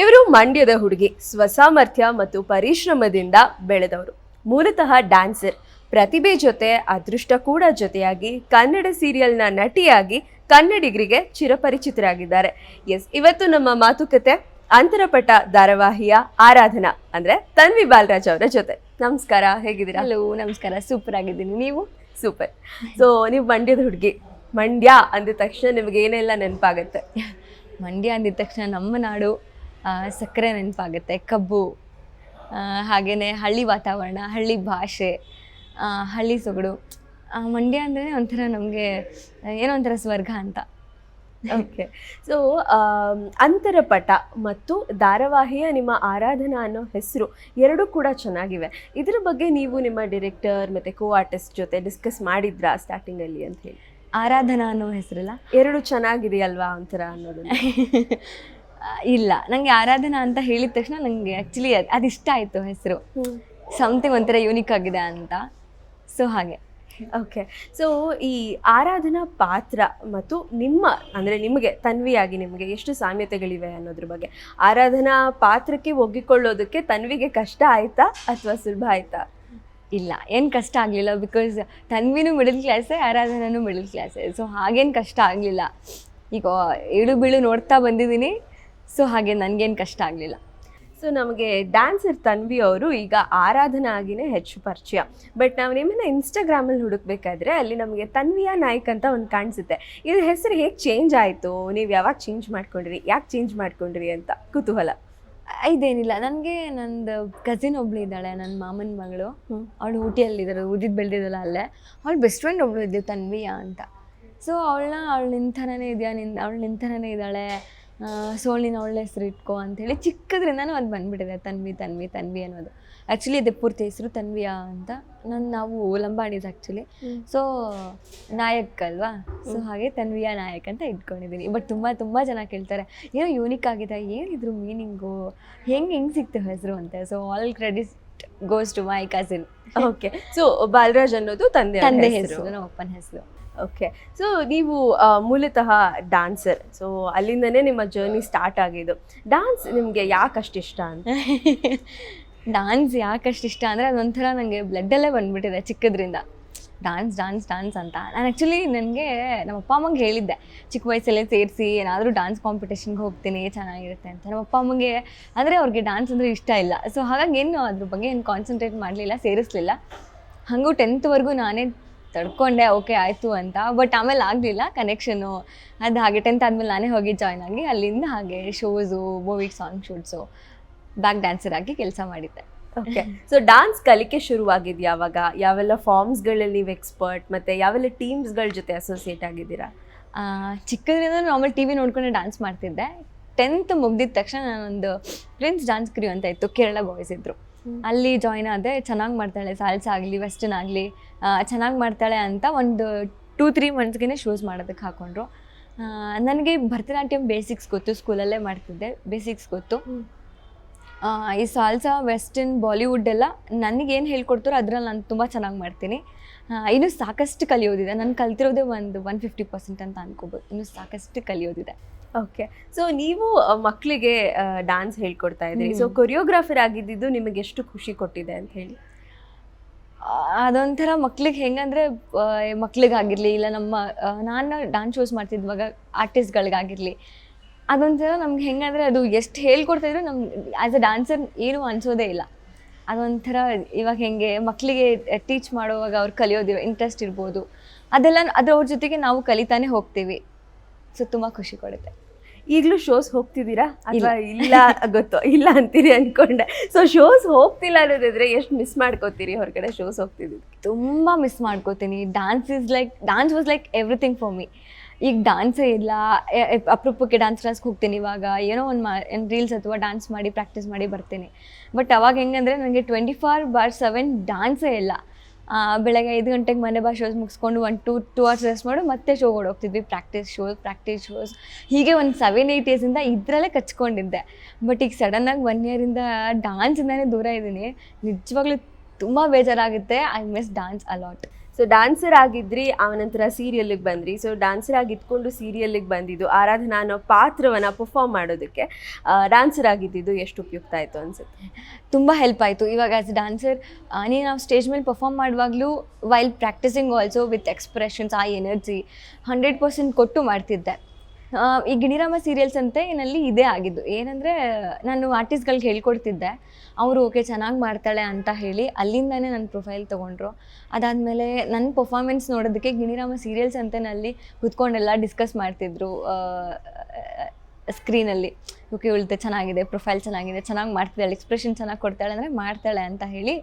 ಇವರು ಮಂಡ್ಯದ ಹುಡುಗಿ ಸ್ವಸಾಮರ್ಥ್ಯ ಮತ್ತು ಪರಿಶ್ರಮದಿಂದ ಬೆಳೆದವರು. ಮೂಲತಃ ಡ್ಯಾನ್ಸರ್. ಪ್ರತಿಭೆ ಜೊತೆ ಅದೃಷ್ಟ ಕೂಡ ಜೊತೆಯಾಗಿ ಕನ್ನಡ ಸೀರಿಯಲ್ನ ನಟಿಯಾಗಿ ಕನ್ನಡಿಗರಿಗೆ ಚಿರಪರಿಚಿತರಾಗಿದ್ದಾರೆ. ಎಸ್ ಇವತ್ತು ನಮ್ಮ ಮಾತುಕತೆ ಅಂತರಪಟ ಧಾರಾವಾಹಿಯ ಆರಾಧನಾ ಅಂದ್ರೆ ತನ್ವಿ ಬಾಲರಾಜ್ ಅವರ ಜೊತೆ. ನಮಸ್ಕಾರ ಹೇಗಿದ್ದೀರಾ? ಹಲೋ ನಮಸ್ಕಾರ ಸೂಪರ್ ಆಗಿದ್ದೀನಿ. ನೀವು? ಸೂಪರ್ ಸೊ ನೀವು ಮಂಡ್ಯದ ಹುಡುಗಿ ಮಂಡ್ಯ ಅಂದ ತಕ್ಷಣ ನಿಮ್ಗೆ ಏನೆಲ್ಲ ನೆನಪಾಗತ್ತೆ? ಮಂಡ್ಯ ಅಂದಿದ ತಕ್ಷಣ ನಮ್ಮ ನಾಡು ಸಕ್ಕರೆ ನೆನಪಾಗುತ್ತೆ ಕಬ್ಬು ಹಾಗೆಯೇ ಹಳ್ಳಿ ವಾತಾವರಣ ಹಳ್ಳಿ ಭಾಷೆ ಹಳ್ಳಿ ಸೊಗಡು. ಮಂಡ್ಯ ಅಂದರೆ ಒಂಥರ ನಮಗೆ ಏನೋ ಒಂಥರ ಸ್ವರ್ಗ ಅಂತ. ಓಕೆ ಸೊ ಅಂತರಪಟ ಮತ್ತು ಧಾರಾವಾಹಿಯ ನಿಮ್ಮ ಆರಾಧನಾ ಅನ್ನೋ ಹೆಸರು ಎರಡೂ ಕೂಡ ಚೆನ್ನಾಗಿವೆ. ಇದರ ಬಗ್ಗೆ ನೀವು ನಿಮ್ಮ ಡಿರೆಕ್ಟರ್ ಮತ್ತು ಕೋ ಆರ್ಟಿಸ್ಟ್ ಜೊತೆ ಡಿಸ್ಕಸ್ ಮಾಡಿದ್ರಾ ಸ್ಟಾರ್ಟಿಂಗಲ್ಲಿ ಅಂತ ಹೇಳಿ? ಆರಾಧನಾ ಅನ್ನೋ ಹೆಸರಲ್ಲ? ಎರಡು ಚೆನ್ನಾಗಿದೆಯಲ್ವಾ ಒಂಥರ ಅನ್ನೋದನ್ನ? ಆ, ಇಲ್ಲ. ನಂಗೆ ಆರಾಧನಾ ಅಂತ ಹೇಳಿದ ತಕ್ಷಣ ನಂಗೆ ಆ್ಯಕ್ಚುಲಿ ಅದು ಇಷ್ಟ ಆಯಿತು ಹೆಸರು. ಸಮಥಿಂಗ್ ಒಂಥರ ಯೂನಿಕ್ ಆಗಿದೆ ಅಂತ. ಸೊ ಹಾಗೆ. ಓಕೆ ಸೊ ಈ ಆರಾಧನಾ ಪಾತ್ರ ಮತ್ತು ನಿಮ್ಮ ಅಂದರೆ ನಿಮಗೆ ತನ್ವಿಯಾಗಿ ನಿಮಗೆ ಎಷ್ಟು ಸಾಮ್ಯತೆಗಳಿವೆ ಅನ್ನೋದ್ರ ಬಗ್ಗೆ. ಆರಾಧನಾ ಪಾತ್ರಕ್ಕೆ ಒಗ್ಗಿಕೊಳ್ಳೋದಕ್ಕೆ ತನ್ವಿಗೆ ಕಷ್ಟ ಆಯ್ತಾ ಅಥವಾ ಸುಲಭ ಆಯ್ತಾ? ಇಲ್ಲ ಏನು ಕಷ್ಟ ಆಗಲಿಲ್ಲ ಬಿಕಾಸ್ ತನ್ವಿನೂ ಮಿಡಲ್ ಕ್ಲಾಸೇ ಆರಾಧನೂ ಮಿಡಲ್ ಕ್ಲಾಸೇ ಸೊ ಹಾಗೇನು ಕಷ್ಟ ಆಗಲಿಲ್ಲ. ಈಗ ಏಳು ಬೀಳು ನೋಡ್ತಾ ಬಂದಿದ್ದೀನಿ. ಸೊ ಹಾಗೆ ನನಗೇನು ಕಷ್ಟ ಆಗಲಿಲ್ಲ. ಸೊ ನಮಗೆ ಡ್ಯಾನ್ಸರ್ ತನ್ವಿ ಅವರು ಈಗ ಆರಾಧನಾ ಆಗಿನೇ ಹೆಚ್ಚು ಪರಿಚಯ. ಬಟ್ ನಾವು ನಿಮ್ಮನ್ನ ಇನ್ಸ್ಟಾಗ್ರಾಮಲ್ಲಿ ಹುಡುಕ್ಬೇಕಾದ್ರೆ ಅಲ್ಲಿ ನಮಗೆ ತನ್ವಿಯ ನಾಯ್ಕ್ ಅಂತ ಒಂದು ಕಾಣಿಸುತ್ತೆ. ಇದ್ರ ಹೆಸರು ಹೇಗೆ ಚೇಂಜ್ ಆಯಿತು? ನೀವು ಯಾವಾಗ ಚೇಂಜ್ ಮಾಡ್ಕೊಂಡ್ರಿ? ಯಾಕೆ ಚೇಂಜ್ ಮಾಡ್ಕೊಂಡ್ರಿ ಅಂತ ಕುತೂಹಲ? ಇದೇನಿಲ್ಲ. ನನಗೆ ನಂದು ಕಸಿನ್ ಒಬ್ಳು ಇದ್ದಾಳೆ ನನ್ನ ಮಾಮನ ಮಗಳು. ಅವಳು ಊಟಿಯಲ್ಲಿದ್ದಾರೆ ಊದಿದ್ದು ಬೆಳೆದಿದ್ದಲ್ಲ ಅಲ್ಲೇ. ಅವಳು ಬೆಸ್ಟ್ ಫ್ರೆಂಡ್ ಒಬ್ಳು ಇದ್ದೀವಿ ತನ್ವಿಯ ಅಂತ. ಸೊ ಅವಳನ್ನ ಅವಳು ನಿನ್ನ ಥರನೇ ಇದೆಯಾ? ನಿನ್ ಅವಳು ನಿನ್ನ ಥರನೇ ಇದ್ದಾಳೆ? ಸೊ ಒಳ್ಳೆ ಹೆಸರು ಇಟ್ಕೋ ಅಂಥೇಳಿ ಚಿಕ್ಕದ್ರಿಂದನೂ ಅದು ಬಂದ್ಬಿಟ್ಟಿದೆ ತನ್ವಿ ತನ್ವಿ ತನ್ವಿ ಅನ್ನೋದು. ಆ್ಯಕ್ಚುಲಿ ಅದೇ ಪೂರ್ತಿ ಹೆಸರು ತನ್ವಿಯ ಅಂತ. ನನ್ನ ನಾವು ಲಂಬಾಣಿಸ್ ಆ್ಯಕ್ಚುಲಿ ಸೊ ನಾಯಕ್ ಅಲ್ವಾ? ಸೊ ಹಾಗೆ ತನ್ವಿಯ ನಾಯಕ್ ಅಂತ ಇಟ್ಕೊಂಡಿದ್ದೀನಿ ಬಟ್ ತುಂಬ ತುಂಬ ಜನ ಕೇಳ್ತಾರೆ ಏನೋ ಯೂನಿಕ್ ಆಗಿದೆ ಏನಿದ್ರು ಮೀನಿಂಗು ಹೆಂಗೆ ಹೆಂಗೆ ಸಿಕ್ತು ಹೆಸರು ಅಂತ? So all credits goes to my cousin okay so Balraj ಅನ್ನೋದು ತಂದೆ ತಂದೆ ಹೆಸರು. ನಮ್ಮ ಅಪ್ಪನ ಹೆಸರು. ಓಕೆ ಸೊ ನೀವು ಮೂಲತಃ ಡಾನ್ಸರ್ ಸೊ ಅಲ್ಲಿಂದನೇ ನಿಮ್ಮ ಜರ್ನಿ ಸ್ಟಾರ್ಟ್ ಆಗಿದ್ದು. ಡಾನ್ಸ್ ನಿಮಗೆ ಯಾಕೆ ಅಷ್ಟು ಇಷ್ಟ ಅಂತ? ಡಾನ್ಸ್ ಅಷ್ಟು ಇಷ್ಟ ಅಂದರೆ ಅದೊಂಥರ ನನಗೆ ಬ್ಲಡ್ಡಲ್ಲೇ ಬಂದ್ಬಿಟ್ಟಿದೆ ಚಿಕ್ಕದ್ರಿಂದ. ಡಾನ್ಸ್ ಡಾನ್ಸ್ ಡಾನ್ಸ್ ಅಂತ. ನಾನು ಆ್ಯಕ್ಚುಲಿ ನನಗೆ ನಮ್ಮ ಅಪ್ಪ ಅಮ್ಮಂಗೆ ಹೇಳಿದ್ದೆ. ಚಿಕ್ಕ ವಯಸ್ಸಲ್ಲೇ ಸೇರಿಸಿ ಏನಾದರೂ ಡಾನ್ಸ್ ಕಾಂಪಿಟೇಷನ್ಗೆ ಹೋಗ್ತೀನಿ, ಚೆನ್ನಾಗಿರುತ್ತೆ ಅಂತ. ನಮ್ಮ ಅಪ್ಪ ಅಮ್ಮಂಗೆ ಆದರೆ ಅವ್ರಿಗೆ ಡಾನ್ಸ್ ಅಂದರೆ ಇಷ್ಟ ಇಲ್ಲ. ಸೊ ಹಾಗಾಗಿ ಏನು ಅದ್ರ ಬಗ್ಗೆ ಏನು ಕಾನ್ಸಂಟ್ರೇಟ್ ಮಾಡಲಿಲ್ಲ, ಸೇರಿಸ್ಲಿಲ್ಲ. ಹಾಗೂ ಟೆಂತ್ವರೆಗೂ ನಾನೇ ತಡ್ಕೊಂಡೆ ಓಕೆ ಆಯಿತು ಅಂತ. ಬಟ್ ಆಮೇಲೆ ಆಗಲಿಲ್ಲ ಕನೆಕ್ಷನು ಅದು ಹಾಗೆ ಟೆಂತ್ ಆದಮೇಲೆ ನಾನೇ ಹೋಗಿ ಜಾಯ್ನ್ ಆಗಿ ಅಲ್ಲಿಂದ ಹಾಗೆ shows movie song shoots back dancer ಆಗಿ ಕೆಲಸ ಮಾಡಿದ್ದೆ. ಓಕೆ ಸೊ ಡಾನ್ಸ್ ಕಲಿಕೆ ಶುರುವಾಗಿದ್ದು ಯಾವಾಗ? ಯಾವೆಲ್ಲ ಫಾರ್ಮ್ಸ್ಗಳಲ್ಲಿ ನೀವು ಎಕ್ಸ್ಪರ್ಟ್ ಮತ್ತೆ ಯಾವೆಲ್ಲ ಟೀಮ್ಸ್ಗಳ ಜೊತೆ ಅಸೋಸಿಯೇಟ್ ಆಗಿದ್ದೀರಾ? ಚಿಕ್ಕದ್ರಿಂದ ನಾರ್ಮಲ್ ಟಿ ವಿ ನೋಡ್ಕೊಂಡು ಡ್ಯಾನ್ಸ್ ಮಾಡ್ತಿದ್ದೆ. ಟೆಂತ್ ಮುಗ್ದಿದ ತಕ್ಷಣ ನಾನೊಂದು ಪ್ರಿನ್ಸ್ ಡ್ಯಾನ್ಸ್ ಕ್ರಿಯೂ ಅಂತ ಇತ್ತು ಕೇರಳ ಬಾಯ್ಸ್ ಇದ್ರು. ಅಲ್ಲಿ ಜಾಯ್ನ್ ಆದೆ ಚೆನ್ನಾಗಿ ಮಾಡ್ತಾಳೆ ಸಾಲ್ಸ್ ಆಗಲಿ ವೆಸ್ಟರ್ನ್ ಆಗಲಿ ಚೆನ್ನಾಗಿ ಮಾಡ್ತಾಳೆ ಅಂತ ಒಂದು ಟೂ ತ್ರೀ ಮಂತ್ಸ್ಗೆ ಶೂಸ್ ಮಾಡೋದಕ್ಕೆ ಹಾಕೊಂಡ್ರು. ನನಗೆ ಭರತನಾಟ್ಯಂ ಬೇಸಿಕ್ಸ್ ಗೊತ್ತು ಸ್ಕೂಲಲ್ಲೇ ಮಾಡ್ತಿದ್ದೆ ಬೇಸಿಕ್ಸ್ ಗೊತ್ತು. ಈ ಸಾಲ್ಸಾ ವೆಸ್ಟರ್ನ್ ಬಾಲಿವುಡ್ ಎಲ್ಲ ನನಗೇನು ಹೇಳ್ಕೊಡ್ತಾರೋ ಅದ್ರಲ್ಲಿ ನಾನು ತುಂಬ ಚೆನ್ನಾಗಿ ಮಾಡ್ತೀನಿ. ಇನ್ನು ಇನ್ನೂ ಸಾಕಷ್ಟು ಕಲಿಯೋದಿದೆ. ನಾನು ಕಲ್ತಿರೋದೇ ಒಂದು ಒನ್ ಫಿಫ್ಟಿ ಪರ್ಸೆಂಟ್ ಅಂತ ಅನ್ಕೋಬೋದು. ಇನ್ನು ಸಾಕಷ್ಟು ಕಲಿಯೋದಿದೆ. ಓಕೆ ಸೊ ನೀವು ಮಕ್ಕಳಿಗೆ ಡ್ಯಾನ್ಸ್ ಹೇಳ್ಕೊಡ್ತಾ ಇದ್ದೀರಿ. ಸೊ ಕೊರಿಯೋಗ್ರಾಫರ್ ಆಗಿದ್ದು ನಿಮಗೆ ಎಷ್ಟು ಖುಷಿ ಕೊಟ್ಟಿದೆ ಅಂತ ಹೇಳಿ. ಅದೊಂಥರ ಮಕ್ಳಿಗೆ ಹೆಂಗಂದ್ರೆ ಮಕ್ಳಿಗಾಗಿರ್ಲಿ ಇಲ್ಲ ನಮ್ಮ ನಾನು ಡ್ಯಾನ್ಸ್ ಶೋಸ್ ಮಾಡ್ತಿದ್ವಾಗ ಆರ್ಟಿಸ್ಟ್ಗಳಿಗಾಗಿರಲಿ ಅದೊಂಥರ ನಮ್ಗೆ ಹೆಂಗಂದ್ರೆ ಅದು ಎಷ್ಟು ಹೇಳ್ಕೊಡ್ತಾ ಇದ್ರು ನಮ್ಗೆ ಆ್ಯಸ್ ಅ ಡ್ಯಾನ್ಸರ್ ಏನು ಅನಿಸೋದೇ ಇಲ್ಲ. ಅದೊಂಥರ ಇವಾಗ ಹೆಂಗೆ ಮಕ್ಕಳಿಗೆ ಟೀಚ್ ಮಾಡುವಾಗ ಅವ್ರು ಕಲಿಯೋದು ಇಂಟ್ರೆಸ್ಟ್ ಇರ್ಬೋದು. ಅದೆಲ್ಲ ಅದ್ರ ಅವ್ರ ಜೊತೆಗೆ ನಾವು ಕಲಿತಾನೆ ಹೋಗ್ತೀವಿ. ಸೊ ತುಂಬ ಖುಷಿ ಕೊಡುತ್ತೆ. ಈಗಲೂ ಶೋಸ್ ಹೋಗ್ತಿದ್ದೀರಾ? ಅಥವಾ ಇಲ್ಲ. ಗೊತ್ತು? ಇಲ್ಲ ಅಂತೀರಿ ಅನ್ಕೊಂಡೆ. ಸೊ ಶೋಸ್ ಹೋಗ್ತಿಲ್ಲ ಅನ್ನೋದಿದ್ರೆ ಎಷ್ಟು ಮಿಸ್ ಮಾಡ್ಕೋತೀರಿ ಹೊರಗಡೆ ಶೋಸ್ ಹೋಗ್ತಿದ್ದೀವಿ ತುಂಬ ಮಿಸ್ ಮಾಡ್ಕೋತೀನಿ. Dance is like dance was like everything for me ಈಗ ಡ್ಯಾನ್ಸೇ ಇಲ್ಲ. ಅಪರೂಪಕ್ಕೆ ಡ್ಯಾನ್ಸ್ ಕ್ಲಾಸ್ಗೆ ಹೋಗ್ತೀನಿ ಇವಾಗ. ಏನೋ ಒಂದು ಮಾ ರೀಲ್ಸ್ ಅಥವಾ ಡ್ಯಾನ್ಸ್ ಮಾಡಿ ಪ್ರಾಕ್ಟೀಸ್ ಮಾಡಿ ಬರ್ತೀನಿ. ಬಟ್ ಅವಾಗ ಹೆಂಗಂದರೆ ನನಗೆ ಟ್ವೆಂಟಿ ಫೋರ್ ಬಾರ್ ಸೆವೆನ್ ಡ್ಯಾನ್ಸೇ ಇಲ್ಲ. ಬೆಳಗ್ಗೆ ಐದು ಗಂಟೆಗೆ ಮನೆ ಬಾ ಶೋಸ್ ಮುಗಿಸ್ಕೊಂಡು ಒಂದು ಟೂ ಟೂ ಅವರ್ಸ್ ರೆಸ್ಟ್ ಮಾಡು, ಮತ್ತೆ ಶೋ ಹೋಗ್ತಿದ್ವಿ. ಪ್ರಾಕ್ಟೀಸ್ ಶೋಸ್ ಪ್ರಾಕ್ಟೀಸ್ ಶೋಸ್ ಹೀಗೆ ಒಂದು ಸೆವೆನ್ ಏಯ್ಟ್ ಇಯರ್ಸಿಂದ ಇದರಲ್ಲೇ ಕಚ್ಕೊಂಡಿದ್ದೆ. ಬಟ್ ಈಗ ಸಡನ್ನಾಗಿ ಒನ್ ಇಯರಿಂದ ಡಾನ್ಸಿಂದನೇ ದೂರ ಇದ್ದೀನಿ. ನಿಜವಾಗ್ಲೂ ತುಂಬ ಬೇಜಾರಾಗುತ್ತೆ. I miss dance a lot so dancer ಆಗಿದ್ರಿ ಆನಂತರ ಸೀರಿಯಲ್ಗೆ ಬಂದ್ರಿ. ಸೊ ಡ್ಯಾನ್ಸರ್ ಆಗಿ ಇದ್ಕೊಂಡು ಸೀರಿಯಲ್ಗೆ ಬಂದಿದ್ದು, ಆರಾಧನಾ ಅನ್ನೋ ಪಾತ್ರವನ್ನು ಪರ್ಫಾರ್ಮ್ ಮಾಡೋದಕ್ಕೆ ಡ್ಯಾನ್ಸರ್ ಆಗಿದ್ದಿದ್ದು ಎಷ್ಟು ಉಪಯುಕ್ತ ಆಯ್ತು ಅನ್ಸುತ್ತೆ? ತುಂಬ ಹೆಲ್ಪ್ ಆಯಿತು. ಇವಾಗ ಆ್ಯಸ್ ಡ್ಯಾನ್ಸರ್ ನೀನು ನಾವು ಸ್ಟೇಜ್ ಮೇಲೆ ಪರ್ಫಾರ್ಮ್ ಮಾಡುವಾಗಲೂ while practising also with expressions ಆ ಎನರ್ಜಿ ಹಂಡ್ರೆಡ್ ಪರ್ಸೆಂಟ್ ಕೊಟ್ಟು ಮಾಡ್ತಿದ್ದೆ. ಈ ಗಿಣಿರಾಮ ಸೀರಿಯಲ್ಸ್ ಅಂತೆ ಏನಲ್ಲಿ ಇದೇ ಆಗಿದ್ದು. ಏನಂದರೆ, ನಾನು ಆರ್ಟಿಸ್ಟ್ಗಳಿಗೆ ಹೇಳ್ಕೊಡ್ತಿದ್ದೆ. ಅವರು ಓಕೆ, ಚೆನ್ನಾಗಿ ಮಾಡ್ತಾಳೆ ಅಂತ ಹೇಳಿ ಅಲ್ಲಿಂದನೇ ನನ್ನ ಪ್ರೊಫೈಲ್ ತೊಗೊಂಡ್ರು. ಅದಾದಮೇಲೆ ನನ್ನ ಪರ್ಫಾರ್ಮೆನ್ಸ್ ನೋಡೋದಕ್ಕೆ ಗಿಣಿರಾಮ ಸೀರಿಯಲ್ಸ್ ಅಂತೆನಲ್ಲಿ ಕುತ್ಕೊಂಡೆಲ್ಲ ಡಿಸ್ಕಸ್ ಮಾಡ್ತಿದ್ರು ಸ್ಕ್ರೀನಲ್ಲಿ ಓಕೆ, ಉಳಿತೆ, ಚೆನ್ನಾಗಿದೆ ಪ್ರೊಫೈಲ್ ಚೆನ್ನಾಗಿದೆ, ಚೆನ್ನಾಗಿ ಮಾಡ್ತಿದ್ದಾಳೆ ಎಕ್ಸ್ಪ್ರೆಷನ್ ಚೆನ್ನಾಗಿ ಕೊಡ್ತಾಳೆ ಅಂದರೆ ಮಾಡ್ತಾಳೆ ಅಂತ ಹೇಳಿ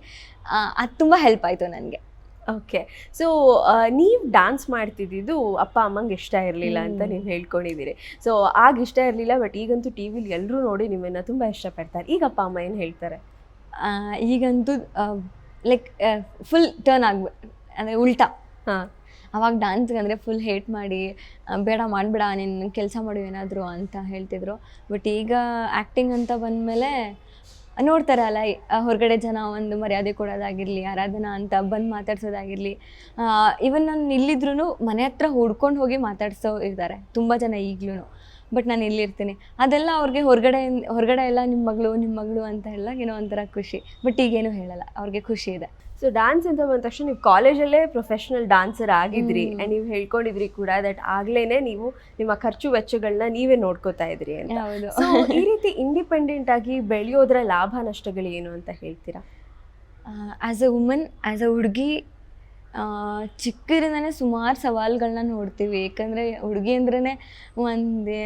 ಅದು ತುಂಬ ಹೆಲ್ಪ್ ಆಯಿತು ನನಗೆ. ಓಕೆ ಸೊ ನೀವು ಡ್ಯಾನ್ಸ್ ಮಾಡ್ತಿದ್ದಿದ್ದು ಅಪ್ಪ ಅಮ್ಮಂಗೆ ಇಷ್ಟ ಇರಲಿಲ್ಲ ಅಂತ. ನೀವು ಹೇಳ್ಕೊಂಡಿದ್ದೀರಿ. ಸೊ ಆಗ ಇಷ್ಟ ಇರಲಿಲ್ಲ ಬಟ್ ಈಗಂತೂ ಟಿ ವಿಲಿ ಎಲ್ಲರೂ ನೋಡಿ ನಿಮ್ಮನ್ನು ತುಂಬ ಇಷ್ಟಪಡ್ತಾರೆ. ಈಗ ಅಪ್ಪ ಅಮ್ಮ ಏನು ಹೇಳ್ತಾರೆ? ಈಗಂತೂ ಲೈಕ್ ಫುಲ್ ಟರ್ನ್ ಆಗ ಅಂದರೆ ಉಲ್ಟಾ. ಹಾಂ. ಅವಾಗ ಡ್ಯಾನ್ಸ್ಗೆ ಅಂದರೆ ಫುಲ್ ಹೇಟ್ ಮಾಡಿ ಬೇಡ ಮಾಡಬೇಡ ನೀನು ಕೆಲಸ ಮಾಡು ಏನಾದರೂ ಅಂತ ಹೇಳ್ತಿದ್ರು. ಬಟ್ ಈಗ ಆ್ಯಕ್ಟಿಂಗ್ ಅಂತ ಬಂದಮೇಲೆ ನೋಡ್ತಾರೆ ಅಲ್ಲ ಹೊರಗಡೆ ಜನ ಒಂದು ಮರ್ಯಾದೆ ಕೊಡೋದಾಗಿರಲಿ, ಆರಾಧನಾ ಅಂತ ಬಂದು ಮಾತಾಡ್ಸೋದಾಗಿರಲಿ ಇವನ್ ನಾನು ಇಲ್ಲಿದ್ರು ಮನೆ ಹತ್ರ ಹುಡ್ಕೊಂಡು ಹೋಗಿ ಮಾತಾಡ್ಸೋ ಇರ್ತಾರೆ, ತುಂಬ ಜನ ಈಗ್ಲೂ ಬಟ್ ನಾನು ಇಲ್ಲಿರ್ತೀನಿ. ಅದೆಲ್ಲ ಅವ್ರಿಗೆ ಹೊರಗಡೆ ಹೊರಗಡೆ ಎಲ್ಲ ನಿಮ್ಮ ಮಗಳು ನಿಮ್ಮ ಮಗಳು ಅಂತ ಎಲ್ಲ ಏನೋ ಒಂಥರ ಖುಷಿ. ಬಟ್ ಈಗೇನು ಹೇಳಲ್ಲ, ಅವ್ರಿಗೆ ಖುಷಿ ಇದೆ. ಸೊ ಡ್ಯಾನ್ಸ್ ಅಂತ ಬಂದ ತಕ್ಷಣ ನೀವು ಕಾಲೇಜಲ್ಲೇ ಪ್ರೊಫೆಷನಲ್ ಡ್ಯಾನ್ಸರ್ ಆಗಿದ್ರಿ. ಅಂಡ್ ಆ್ಯಂಡ್ ನೀವು ಹೇಳ್ಕೊಂಡಿದ್ರಿ ಕೂಡ ದಟ್ ಆಗ್ಲೇ ನೀವು ನಿಮ್ಮ ಖರ್ಚು ವೆಚ್ಚಗಳನ್ನ ನೀವೇ ನೋಡ್ಕೋತಾ ಇದ್ರಿ ಅಂತ. ಸೊ ಈ ರೀತಿ ಇಂಡಿಪೆಂಡೆಂಟ್ ಆಗಿ ಬೆಳೆಯೋದ್ರ ಲಾಭ ನಷ್ಟಗಳು ಏನು ಅಂತ ಹೇಳ್ತೀರಾ? As a woman as a ಹುಡುಗಿ ಚಿಕ್ಕದಿಂದನೇ ಸುಮಾರು ಸವಾಲುಗಳನ್ನ ನೋಡ್ತೀವಿ. ಏಕೆಂದರೆ ಹುಡುಗಿ ಅಂದ್ರೇ ಒಂದೇ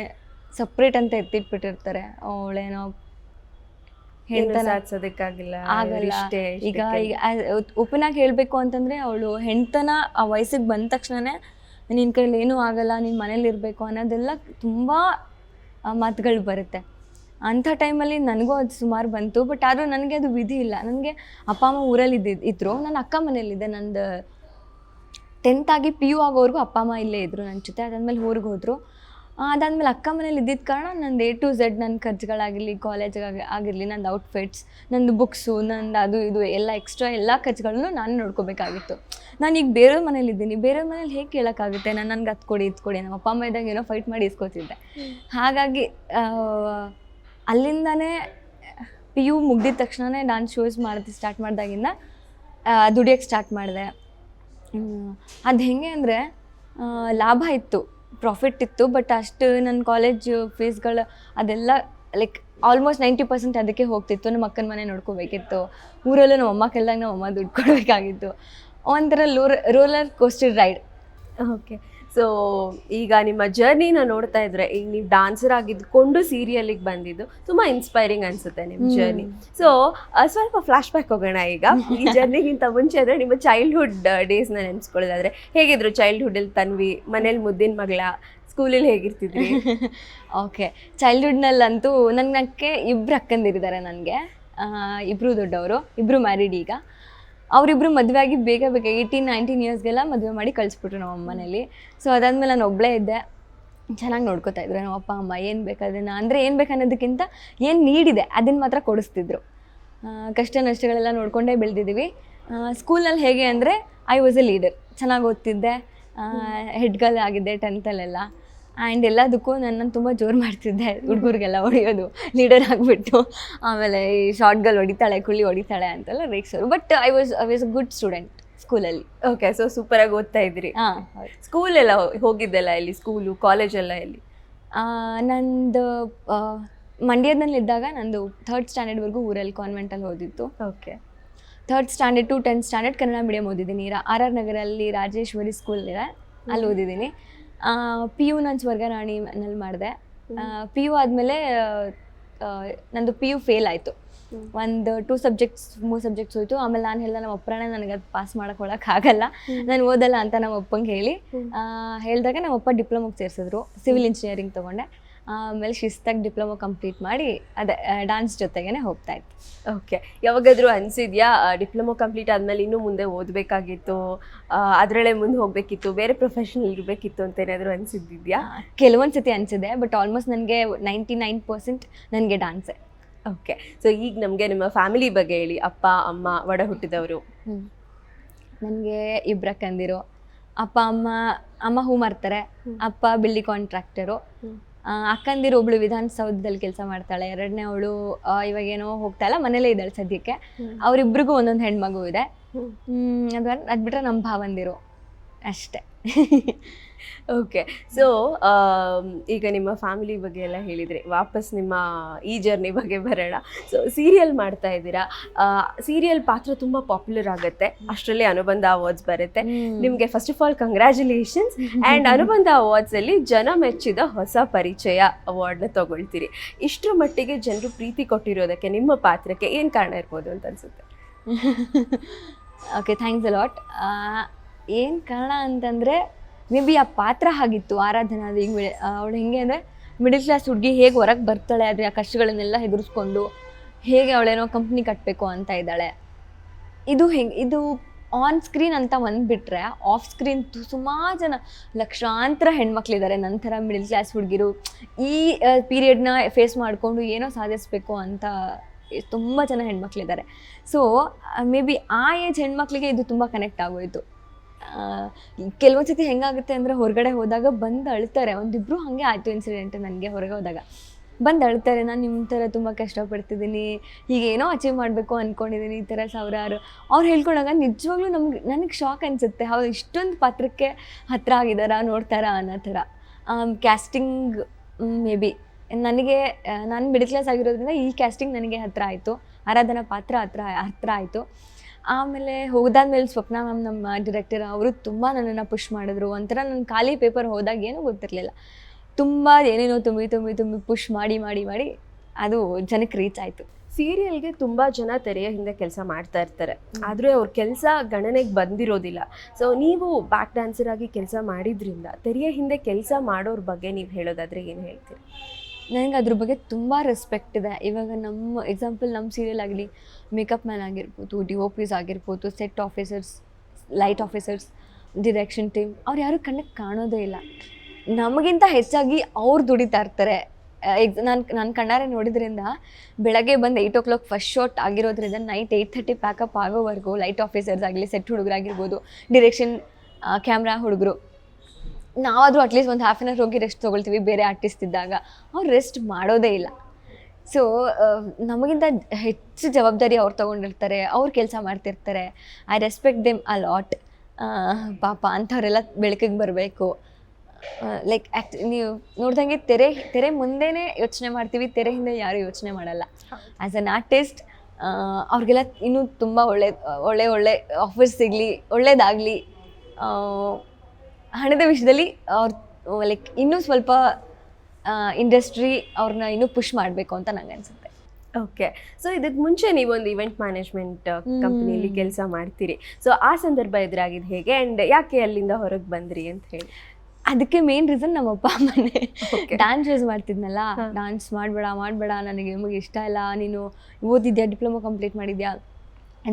ಸಪ್ರೇಟ್ ಅಂತ ಎತ್ತಿಟ್ಬಿಟ್ಟಿರ್ತಾರೆ. ಅವಳೇನೋ ಸಾಧಿಸೋದಕ್ಕಾಗಿಲ್ಲ ಆಗಲ್ಲ. ಈಗ ಈಗ ಓಪನ್ ಆಗಿ ಹೇಳಬೇಕು ಅಂತಂದ್ರೆ ಅವಳು ಹೆಣ್ತನ ಆ ವಯಸ್ಸಿಗೆ ಬಂದ ತಕ್ಷಣನೇ ನಿನ್ನ ಕೈಲಿ ಏನೂ ಆಗಲ್ಲ ನೀನು ಮನೇಲಿ ಇರಬೇಕು ಅನ್ನೋದೆಲ್ಲ ತುಂಬಾ ಮಾತುಗಳು ಬರುತ್ತೆ. ಅಂಥ ಟೈಮಲ್ಲಿ ನನಗೂ ಅದು ಸುಮಾರು ಬಂತು ಬಟ್ ಆದರೂ ನನಗೆ ಅದು ವಿಧಿ ಇಲ್ಲ. ನನಗೆ ಅಪ್ಪ ಅಮ್ಮ ಊರಲ್ಲಿ ಇದ್ದಿದ್ದು ಇದ್ರು. ನನ್ನ ಅಕ್ಕ ಮನೇಲಿದ್ದೆ ನಂದು ಟೆಂತ್ ಆಗಿ ಪಿ ಯು ಆಗೋವರೆಗೂ ಅಪ್ಪ ಅಮ್ಮ ಇಲ್ಲೇ ಇದ್ರು. ನನ್ನ ಜೊತೆ ಅದಾದಮೇಲೆ ಊರಿಗೆ ಹೋದರು. ಅದಾದಮೇಲೆ ಅಕ್ಕ ಮನೇಲಿ ಇದ್ದಿದ್ದ ಕಾರಣ ನಂದು ಎ ಟು ಝೆಡ್ ನನ್ನ ಖರ್ಚುಗಳಾಗಿರಲಿ ಕಾಲೇಜ್ ಆಗಿರಲಿ, ನಂದು ಔಟ್ಫಿಟ್ಸ್ ನಂದು ಬುಕ್ಸು ನಂದು ಅದು ಇದು ಎಲ್ಲ ಎಕ್ಸ್ಟ್ರಾ ಎಲ್ಲ ಖರ್ಚುಗಳನ್ನು ನಾನು ನೋಡ್ಕೋಬೇಕಾಗಿತ್ತು. ನಾನು ಈಗ ಬೇರೆಯವ್ರ ಮನೇಲಿ ಇದ್ದೀನಿ. ಬೇರೆಯವ್ರ ಮನೇಲಿ ಹೇಗೆ ಕೇಳೋಕ್ಕಾಗುತ್ತೆ? ನಾನು ನನಗೆ ಅದು ಕೊಡಿ, ಇದು ಕೊಡಿ ನಮ್ಮ ಅಪ್ಪ ಅಮ್ಮ ಇದ್ದಾಗ ಏನೋ ಫೈಟ್ ಮಾಡಿ ಇಸ್ಕೊತಿದ್ದೆ. ಹಾಗಾಗಿ ಅಲ್ಲಿಂದನೇ ಪಿ ಯು ಮುಗ್ದಿದ ತಕ್ಷಣವೇ ನಾನು ಶೋಸ್ ಮಾಡೋದು ಸ್ಟಾರ್ಟ್ ಮಾಡಿದಾಗಿಂದ ದುಡಿಯೋಕ್ಕೆ ಸ್ಟಾರ್ಟ್ ಮಾಡಿದೆ. ಅದು ಹೆಂಗೆ ಅಂದರೆ ಲಾಭ ಇತ್ತು. ಪ್ರಾಫಿಟ್ ಇತ್ತು ಬಟ್ ಅಷ್ಟು ನನ್ನ ಕಾಲೇಜ್ ಫೀಸ್ಗಳು ಅದೆಲ್ಲ ಲೈಕ್ ಆಲ್ಮೋಸ್ಟ್ ನೈಂಟಿ ಪರ್ಸೆಂಟ್ ಅದಕ್ಕೆ ಹೋಗ್ತಿತ್ತು. ನಮ್ಮ ಅಕ್ಕನ ಮನೆ ನೋಡ್ಕೋಬೇಕಿತ್ತು. ಊರಲ್ಲೂ ನಮ್ಮ ಅಮ್ಮ ಕೆಲ್ದಾಗ ನಮ್ಮ ಅಮ್ಮ ದುಡ್ಡು ಕೊಡಬೇಕಾಗಿತ್ತು. ಒಂಥರ lower roller coaster ride okay so ಈಗ ನಿಮ್ಮ ಜರ್ನಿನ ನೋಡ್ತಾ ಇದ್ರೆ ಈಗ ನೀವು ಡಾನ್ಸರ್ ಆಗಿದ್ಕೊಂಡು ಸೀರಿಯಲಿಗೆ ಬಂದಿದ್ದು ತುಂಬಾ ಇನ್ಸ್ಪೈರಿಂಗ್ ಅನ್ಸುತ್ತೆ ನಿಮ್ಮ. ಜರ್ನಿ ಸೊ ಸ್ವಲ್ಪ ಫ್ಲಾಶ್ ಬ್ಯಾಕ್ ಹೋಗೋಣ ಈಗ. ಈ ಜರ್ನಿಗಿಂತ ಮುಂಚೆ ಅಂದ್ರೆ ನಿಮ್ಮ ಚೈಲ್ಡ್ಹುಡ್ ಡೇಸ್ ನೆನ್ಸ್ಕೊಳ್ಳೋದಾದ್ರೆ ಹೇಗಿದ್ರು ಚೈಲ್ಡ್ಹುಡ್ ಅಲ್ಲಿ ತನ್ವಿ ಮನೇಲಿ ಮುದ್ದಿನ ಮಗಳ ಸ್ಕೂಲಲ್ಲಿ ಹೇಗಿರ್ತಿದ್ರಿ? ಓಕೆ ಚೈಲ್ಡ್ಹುಡ್ನಲ್ಲಂತೂ ನನಗೆ ಇಬ್ಬರು ಅಕ್ಕಂದಿರಿದ್ದಾರೆ ನನಗೆ. ಇಬ್ಬರು ದೊಡ್ಡವರು ಇಬ್ಬರು ಮ್ಯಾರಿಡ್ ಈಗ. ಅವರಿಬ್ಬರು ಮದುವೆ ಆಗಿ ಬೇಗ ಬೇಗ ಏಯ್ಟೀನ್ ನೈನ್ಟೀನ್ ಇಯರ್ಸ್ಗೆಲ್ಲ ಮದುವೆ ಮಾಡಿ ಕಳಿಸ್ಬಿಟ್ರು ನಮ್ಮ ಅಮ್ಮನೇಲಿ. ಸೊ ಅದಾದಮೇಲೆ ನಾನು ಒಬ್ಬಳೇ ಇದ್ದೆ. ಚೆನ್ನಾಗಿ ನೋಡ್ಕೋತಾ ಇದ್ರು. ನಮ್ಮ ಅಪ್ಪ ಅಮ್ಮ ಏನು ಬೇಕಾದನ್ನ ಅಂದರೆ ಏನು ಬೇಕನ್ನೋದಕ್ಕಿಂತ ಏನು ನೀಡಿದೆ ಅದನ್ನು ಮಾತ್ರ ಕೊಡಿಸ್ತಿದ್ರು. ಕಷ್ಟ ನಷ್ಟಗಳೆಲ್ಲ ನೋಡ್ಕೊಂಡೇ ಬೆಳೆದಿದ್ದೀವಿ. ಸ್ಕೂಲಲ್ಲಿ ಹೇಗೆ ಅಂದರೆ ಐ ವಾಸ್ ಎ ಲೀಡರ್ ಚೆನ್ನಾಗಿ ಓದ್ತಿದ್ದೆ. ಹೆಡ್ಗಲ್ ಆಗಿದ್ದೆ ಟೆಂತಲ್ಲೆಲ್ಲ ಆ್ಯಂಡ್ ಎಲ್ಲದಕ್ಕೂ ನನ್ನ ತುಂಬ ಜೋರು ಮಾಡ್ತಿದ್ದೆ ಹುಡುಗರಿಗೆಲ್ಲ ಹೊಡೆಯೋದು ಲೀಡರ್ ಆಗಿಬಿಟ್ಟು ಆಮೇಲೆ ಈ ಶಾರ್ಟ್ ಗರ್ಲ್ ಹೊಡಿತಾಳೆ ಕುಳ್ಳಿ ಹೊಡಿತಾಳೆ ಅಂತೆಲ್ಲ ರೇಕ್ಸೋರು but I was I was a good student ಸ್ಕೂಲಲ್ಲಿ ಓಕೆ ಸೊ ಸೂಪರಾಗಿ ಓದ್ತಾ ಇದ್ರಿ ಹಾಂ ಸ್ಕೂಲ್ ಎಲ್ಲ ಹೋಗಿದ್ದೆಲ್ಲ ಇಲ್ಲಿ ಸ್ಕೂಲು ಕಾಲೇಜ್ ಎಲ್ಲ ಎಲ್ಲಿ? ನಂದು ಮಂಡ್ಯದಲ್ಲಿದ್ದಾಗ ನಂದು ಥರ್ಡ್ ಸ್ಟ್ಯಾಂಡರ್ಡ್ವರೆಗೂ ಊರಲ್ಲಿ ಕಾನ್ವೆಂಟಲ್ಲಿ ಓದಿತ್ತು okay third standard to tenth standard Kannada medium ಓದಿದ್ದೀನಿ. ರಾ ಆರ್ ಆರ್ ನಗರಲ್ಲಿ ರಾಜೇಶ್ವರಿ ಸ್ಕೂಲ್ ಇದೆ. ಅಲ್ಲಿ ಓದಿದ್ದೀನಿ. ಪಿ ಯು ನಾನು ಸ್ವರ್ಗನಾಣಿನಲ್ಲಿ ಮಾಡಿದೆ. ಪಿ ಯು ಆದಮೇಲೆ ನಂದು ಪಿ ಯು ಫೇಲ್ ಆಯಿತು. ಒಂದು ಟೂ ಸಬ್ಜೆಕ್ಟ್ಸ್ ಮೂರು ಸಬ್ಜೆಕ್ಟ್ಸ್ ಹೋಯ್ತು. ಆಮೇಲೆ ನಾನು ಹೇಳಿದೆ ನಮ್ಮ ಅಪ್ಪನೇ ನನಗೆ ಅದು ಪಾಸ್ ಆಗಲ್ಲ. ನಾನು ಓದಲ್ಲ ಅಂತ ನಮ್ಮ ಅಪ್ಪಂಗೆ ಹೇಳಿ. ಆ, ಹೇಳಿದಾಗ ನಮ್ಮ ಅಪ್ಪ ಡಿಪ್ಲೊಮಾಗೆ ಸೇರಿಸಿದ್ರು. ಸಿವಿಲ್ ಇಂಜಿನಿಯರಿಂಗ್ ತೊಗೊಂಡೆ. ಆಮೇಲೆ ಶಿಸ್ತಾಗಿ ಡಿಪ್ಲೊಮೊ ಕಂಪ್ಲೀಟ್ ಮಾಡಿ ಅದೇ ಡ್ಯಾನ್ಸ್ ಜೊತೆಗೇ ಹೋಗ್ತಾ ಇತ್ತು ಓಕೆ ಯಾವಾಗಾದರೂ ಅನಿಸಿದ್ಯಾ ಡಿಪ್ಲೊಮೊ ಕಂಪ್ಲೀಟ್ ಆದಮೇಲೆ ಇನ್ನೂ ಮುಂದೆ ಓದಬೇಕಾಗಿತ್ತು ಅದರಲ್ಲೇ ಮುಂದೆ ಹೋಗಬೇಕಿತ್ತು ಬೇರೆ ಪ್ರೊಫೆಷನಲ್ ಇರಬೇಕಿತ್ತು ಅಂತ ಏನಾದರೂ ಅನಿಸಿದ್ದಿದ್ಯಾ? ಕೆಲವೊಂದು ಸತಿ ಅನಿಸಿದೆ ಬಟ್ ಆಲ್ಮೋಸ್ಟ್ ನನಗೆ ನೈಂಟಿ ನೈನ್ ಪರ್ಸೆಂಟ್ ನನಗೆ ಡ್ಯಾನ್ಸೇ ಓಕೆ ಸೊ ಈಗ ನಮಗೆ ನಿಮ್ಮ ಫ್ಯಾಮಿಲಿ ಬಗ್ಗೆ ಹೇಳಿ ಅಪ್ಪ ಅಮ್ಮ ಒಡ ಹುಟ್ಟಿದವರು. ನನಗೆ ಇಬ್ಬರ ಕಂದಿರು ಅಪ್ಪ ಅಮ್ಮ ಅಮ್ಮ ಹೂ ಮಾರ್ತಾರೆ. ಅಪ್ಪ ಬಿಲ್ಲಿ ಕಾಂಟ್ರಾಕ್ಟರು. ಅಕ್ಕಂದಿರು ಒಬ್ಳು ವಿಧಾನಸೌಧದಲ್ಲಿ ಕೆಲಸ ಮಾಡ್ತಾಳೆ. ಎರಡನೇ ಅವಳು ಇವಾಗೇನೋ ಹೋಗ್ತಾ ಇಲ್ಲ ಮನೇಲೇ ಇದ್ದಾಳೆ ಸದ್ಯಕ್ಕೆ. ಅವರಿಬ್ರಿಗೂ ಒಂದೊಂದು ಹೆಣ್ಮಗು ಇದೆ. ಹ್ಮ್, ಅದು ಅದು ಬಿಟ್ರೆ ನಮ್ಮ ಭಾವಂದಿರು. ಅಷ್ಟೇ. ಓಕೆ ಸೊ ಈಗ ನಿಮ್ಮ ಫ್ಯಾಮಿಲಿ ಬಗ್ಗೆ ಎಲ್ಲ ಹೇಳಿದ್ರೆ ವಾಪಸ್ ನಿಮ್ಮ ಈ ಜರ್ನಿ ಬಗ್ಗೆ ಬರೋಣ. ಸೊ ಸೀರಿಯಲ್ ಮಾಡ್ತಾ ಇದ್ದೀರಾ? ಸೀರಿಯಲ್ ಪಾತ್ರ ತುಂಬ ಪಾಪ್ಯುಲರ್ ಆಗುತ್ತೆ. ಅಷ್ಟರಲ್ಲಿ ಅನುಬಂಧ ಅವಾರ್ಡ್ಸ್ ಬರುತ್ತೆ. ನಿಮಗೆ first of all congratulations and Anubandha ಅವಾರ್ಡ್ಸಲ್ಲಿ ಜನ ಮೆಚ್ಚಿದ ಹೊಸ ಪರಿಚಯ ಅವಾರ್ಡ್ನ ತಗೊಳ್ತೀರಿ. ಇಷ್ಟರ ಮಟ್ಟಿಗೆ ಜನರು ಪ್ರೀತಿ ಕೊಟ್ಟಿರೋದಕ್ಕೆ ನಿಮ್ಮ ಪಾತ್ರಕ್ಕೆ ಏನು ಕಾರಣ ಇರ್ಬೋದು ಅಂತ ಅನ್ಸುತ್ತೆ? ಓಕೆ ಥ್ಯಾಂಕ್ಸ್ ಅಲಾಟ್ ಏನು ಕಾರಣ ಅಂತಂದರೆ ಮೇ ಬಿ ಆ ಪಾತ್ರ ಹಾಗಿತ್ತು, ಆರಾಧನಾ ಅದು ಈಗ ಅವಳು ಹೆಂಗೆ ಅಂದರೆ ಮಿಡಲ್ ಕ್ಲಾಸ್ ಹುಡುಗಿ ಹೇಗೆ ಹೊರಗೆ ಬರ್ತಾಳೆ, ಆದರೆ ಆ ಕಷ್ಟಗಳನ್ನೆಲ್ಲ ಎದುರಿಸ್ಕೊಂಡು ಹೇಗೆ ಅವಳೇನೋ ಕಂಪ್ನಿ ಕಟ್ಟಬೇಕು ಅಂತ ಇದ್ದಾಳೆ. ಇದು ಹೆಂಗೆ, ಇದು ಆನ್ ಸ್ಕ್ರೀನ್ ಅಂತ ಬಂದುಬಿಟ್ರೆ ಆಫ್ ಸ್ಕ್ರೀನ್ ಸುಮಾರು ಜನ, ಲಕ್ಷಾಂತರ ಹೆಣ್ಮಕ್ಳಿದ್ದಾರೆ ನಂತರ ಮಿಡಲ್ ಕ್ಲಾಸ್ ಹುಡುಗಿರು ಈ ಪೀರಿಯಡ್ನ ಫೇಸ್ ಮಾಡಿಕೊಂಡು ಏನೋ ಸಾಧಿಸಬೇಕು ಅಂತ ತುಂಬ ಜನ ಹೆಣ್ಮಕ್ಳಿದ್ದಾರೆ ಸೊ ಮೇ ಬಿ ಆ ಏಜ್ ಹೆಣ್ಮಕ್ಳಿಗೆ ಇದು ತುಂಬ ಕನೆಕ್ಟ್ ಆಗೋಯ್ತು. ಕೆಲವೊಂದು ಸತಿ ಹೆಂಗಾಗುತ್ತೆ ಅಂದರೆ ಹೊರಗಡೆ ಹೋದಾಗ ಬಂದು ಅಳ್ತಾರೆ. ಒಂದಿಬ್ರು ಹಾಗೆ ಆಯಿತು ಇನ್ಸಿಡೆಂಟ್ ನನಗೆ ಹೊರಗೆ ಹೋದಾಗ. ಬಂದು ಅಳ್ತಾರೆ, ನಾನು ನಿಮ್ಮ ಥರ ತುಂಬ ಕಷ್ಟಪಡ್ತಿದ್ದೀನಿ ಏನೋ ಅಚೀವ್ ಮಾಡಬೇಕು ಅಂದ್ಕೊಂಡಿದ್ದೀನಿ ಈ ಥರ ಸಾವಿರಾರು. ಅವ್ರು ಹೇಳ್ಕೊಂಡಾಗ ನಿಜವಾಗ್ಲೂ ನಮ್ಗೆ, ನನಗೆ ಶಾಕ್ ಅನಿಸುತ್ತೆ. ಅವ್ರು ಇಷ್ಟೊಂದು ಪಾತ್ರಕ್ಕೆ ಹತ್ರ ಆಗಿದ್ದಾರಾ ನೋಡ್ತಾರಾ ಅನ್ನೋ ಥರ. ಕ್ಯಾಸ್ಟಿಂಗ್ ಮೇ ಬಿ ನನಗೆ, ನಾನು ಮಿಡಿಲ್ ಕ್ಲಾಸ್ ಆಗಿರೋದ್ರಿಂದ ಈ ಕ್ಯಾಸ್ಟಿಂಗ್ ನನಗೆ ಹತ್ರ ಆಯಿತು. ಆರಾಧನಾ ಪಾತ್ರ ಹತ್ರ ಹತ್ತಿರ ಆಯಿತು. ಆಮೇಲೆ ಹೋದಾದ್ಮೇಲೆ ಸ್ವಪ್ನ ಮ್ಯಾಮ್ ನಮ್ಮ ಡಿರೆಕ್ಟರ್ ಅವರು ತುಂಬ ನನ್ನನ್ನು ಪುಷ್ ಮಾಡಿದ್ರು. ಒಂಥರ ನನ್ನ ಖಾಲಿ ಪೇಪರ್ ಹೋದಾಗ ಏನೂ ಗೊತ್ತಿರಲಿಲ್ಲ. ತುಂಬ ಏನೇನೋ ತುಂಬಿ ತುಂಬಿ ತುಂಬಿ ಪುಷ್ ಮಾಡಿ ಮಾಡಿ ಮಾಡಿ ಅದು ಜನಕ್ಕೆ ರೀಚ್ ಆಯಿತು. ಸೀರಿಯಲ್ಗೆ ತುಂಬ ಜನ ತೆರೆಯ ಹಿಂದೆ ಕೆಲಸ ಮಾಡ್ತಾ ಇರ್ತಾರೆ. ಆದರೆ ಅವ್ರ ಕೆಲಸ ಗಣನೆಗೆ ಬಂದಿರೋದಿಲ್ಲ. ಸೊ ನೀವು ಬ್ಯಾಕ್ ಡ್ಯಾನ್ಸರ್ ಆಗಿ ಕೆಲಸ ಮಾಡಿದ್ರಿಂದ ತೆರೆಯ ಹಿಂದೆ ಕೆಲಸ ಮಾಡೋರ ಬಗ್ಗೆ ನೀವು ಹೇಳೋದಾದರೆ ಏನು ಹೇಳ್ತೀರಿ? ನನಗೆ ಅದ್ರ ಬಗ್ಗೆ ತುಂಬ ರೆಸ್ಪೆಕ್ಟ್ ಇದೆ. ಇವಾಗ ನಮ್ಮ ಎಕ್ಸಾಂಪಲ್ ನಮ್ಮ ಸೀರಿಯಲ್ ಆಗಲಿ ಮೇಕಪ್ ಮ್ಯಾನ್ ಆಗಿರ್ಬೋದು ಡಿ ಒ ಪಿಸ್ ಆಗಿರ್ಬೋದು set officers light officers direction team ಅವ್ರು ಯಾರು ಕಣ್ಣಕ್ಕೆ ಕಾಣೋದೇ ಇಲ್ಲ. ನಮಗಿಂತ ಹೆಚ್ಚಾಗಿ ಅವ್ರು ದುಡಿತಾ ಇರ್ತಾರೆ. ಎಕ್ಸ್ ನಾನು ನಾನು ಕಣ್ಣಾರೆ ನೋಡಿದ್ರಿಂದ ಬೆಳಗ್ಗೆ ಬಂದು eight o'clock first shot ಆಗಿರೋದ್ರಿಂದ night eight thirty pack up ಆಗೋವರೆಗೂ ಲೈಟ್ ಆಫೀಸರ್ಸ್ ಆಗಲಿ ಸೆಟ್ ಹುಡುಗರಾಗಿರ್ಬೋದು ಡಿರೆಕ್ಷನ್ ಕ್ಯಾಮ್ರಾ ಹುಡುಗರು ನಾವಾದರೂ ಅಟ್ಲೀಸ್ಟ್ ಒಂದು ಹಾಫ್ ಆನ್ ಅವರ್ ಹೋಗಿ ರೆಸ್ಟ್ ತೊಗೊಳ್ತೀವಿ ಬೇರೆ ಆರ್ಟಿಸ್ಟ್ ಇದ್ದಾಗ. ಅವ್ರು ರೆಸ್ಟ್ ಮಾಡೋದೇ ಇಲ್ಲ. ಸೊ ನಮಗಿಂತ ಹೆಚ್ಚು ಜವಾಬ್ದಾರಿ ಅವ್ರು ತೊಗೊಂಡಿರ್ತಾರೆ ಅವ್ರು ಕೆಲಸ ಮಾಡ್ತಿರ್ತಾರೆ. I respect them a lot ಪಾಪ ಅಂಥವರೆಲ್ಲ ಬೆಳಕಿಗೆ ಬರಬೇಕು. ಲೈಕ್ ಆ್ಯಕ್ಚು ನೀವು ನೋಡ್ದಂಗೆ ತೆರೆ ತೆರೆ ಮುಂದೆನೇ ಯೋಚನೆ ಮಾಡ್ತೀವಿ ತೆರೆ ಹಿಂದೆ ಯಾರೂ ಯೋಚನೆ ಮಾಡಲ್ಲ. ಆ್ಯಸ್ ಅನ್ ಆರ್ಟಿಸ್ಟ್ ಅವ್ರಿಗೆಲ್ಲ ಇನ್ನೂ ತುಂಬ ಒಳ್ಳೆ ಒಳ್ಳೆ ಒಳ್ಳೆ ಆಫರ್ಸ್ ಸಿಗಲಿ ಒಳ್ಳೇದಾಗಲಿ ಹಣದ ವಿಷಯದಲ್ಲಿ ಅವ್ರ ಲೈಕ್ ಇನ್ನೂ ಸ್ವಲ್ಪ ಇಂಡಸ್ಟ್ರಿ ಅವ್ರನ್ನ ಇನ್ನೂ ಪುಷ್ ಮಾಡಬೇಕು ಅಂತ ನಂಗೆ ಅನ್ಸುತ್ತೆ. ಓಕೆ ಸೊ ಇದಕ್ಕೆ ಮುಂಚೆ ನೀವೊಂದು ಇವೆಂಟ್ ಮ್ಯಾನೇಜ್ಮೆಂಟ್ ಕಂಪ್ನಿಯಲ್ಲಿ. ಕೆಲಸ ಮಾಡ್ತೀರಿ. ಸೊ ಆ ಸಂದರ್ಭ ಎದುರಾಗಿದ್ದು ಹೇಗೆ? ಆ್ಯಂಡ್ ಯಾಕೆ ಅಲ್ಲಿಂದ ಹೊರಗೆ ಬಂದ್ರಿ ಅಂತ ಹೇಳಿ. ಅದಕ್ಕೆ ಮೇನ್ ರೀಸನ್ ನಮ್ಮ ಅಪ್ಪ ಅಮ್ಮನೆ. ಡ್ಯಾನ್ಸ್ ಯೂಸ್ ಮಾಡ್ತಿದ್ನಲ್ಲ. ಡಾನ್ಸ್ ಮಾಡಬೇಡ ಮಾಡಬೇಡ ನನಗೆ ನಿಮಗೆ ಇಷ್ಟ ಇಲ್ಲ. ನೀನು ಓದಿದ್ಯಾ ಡಿಪ್ಲೊಮಾ ಕಂಪ್ಲೀಟ್ ಮಾಡಿದ್ಯಾ?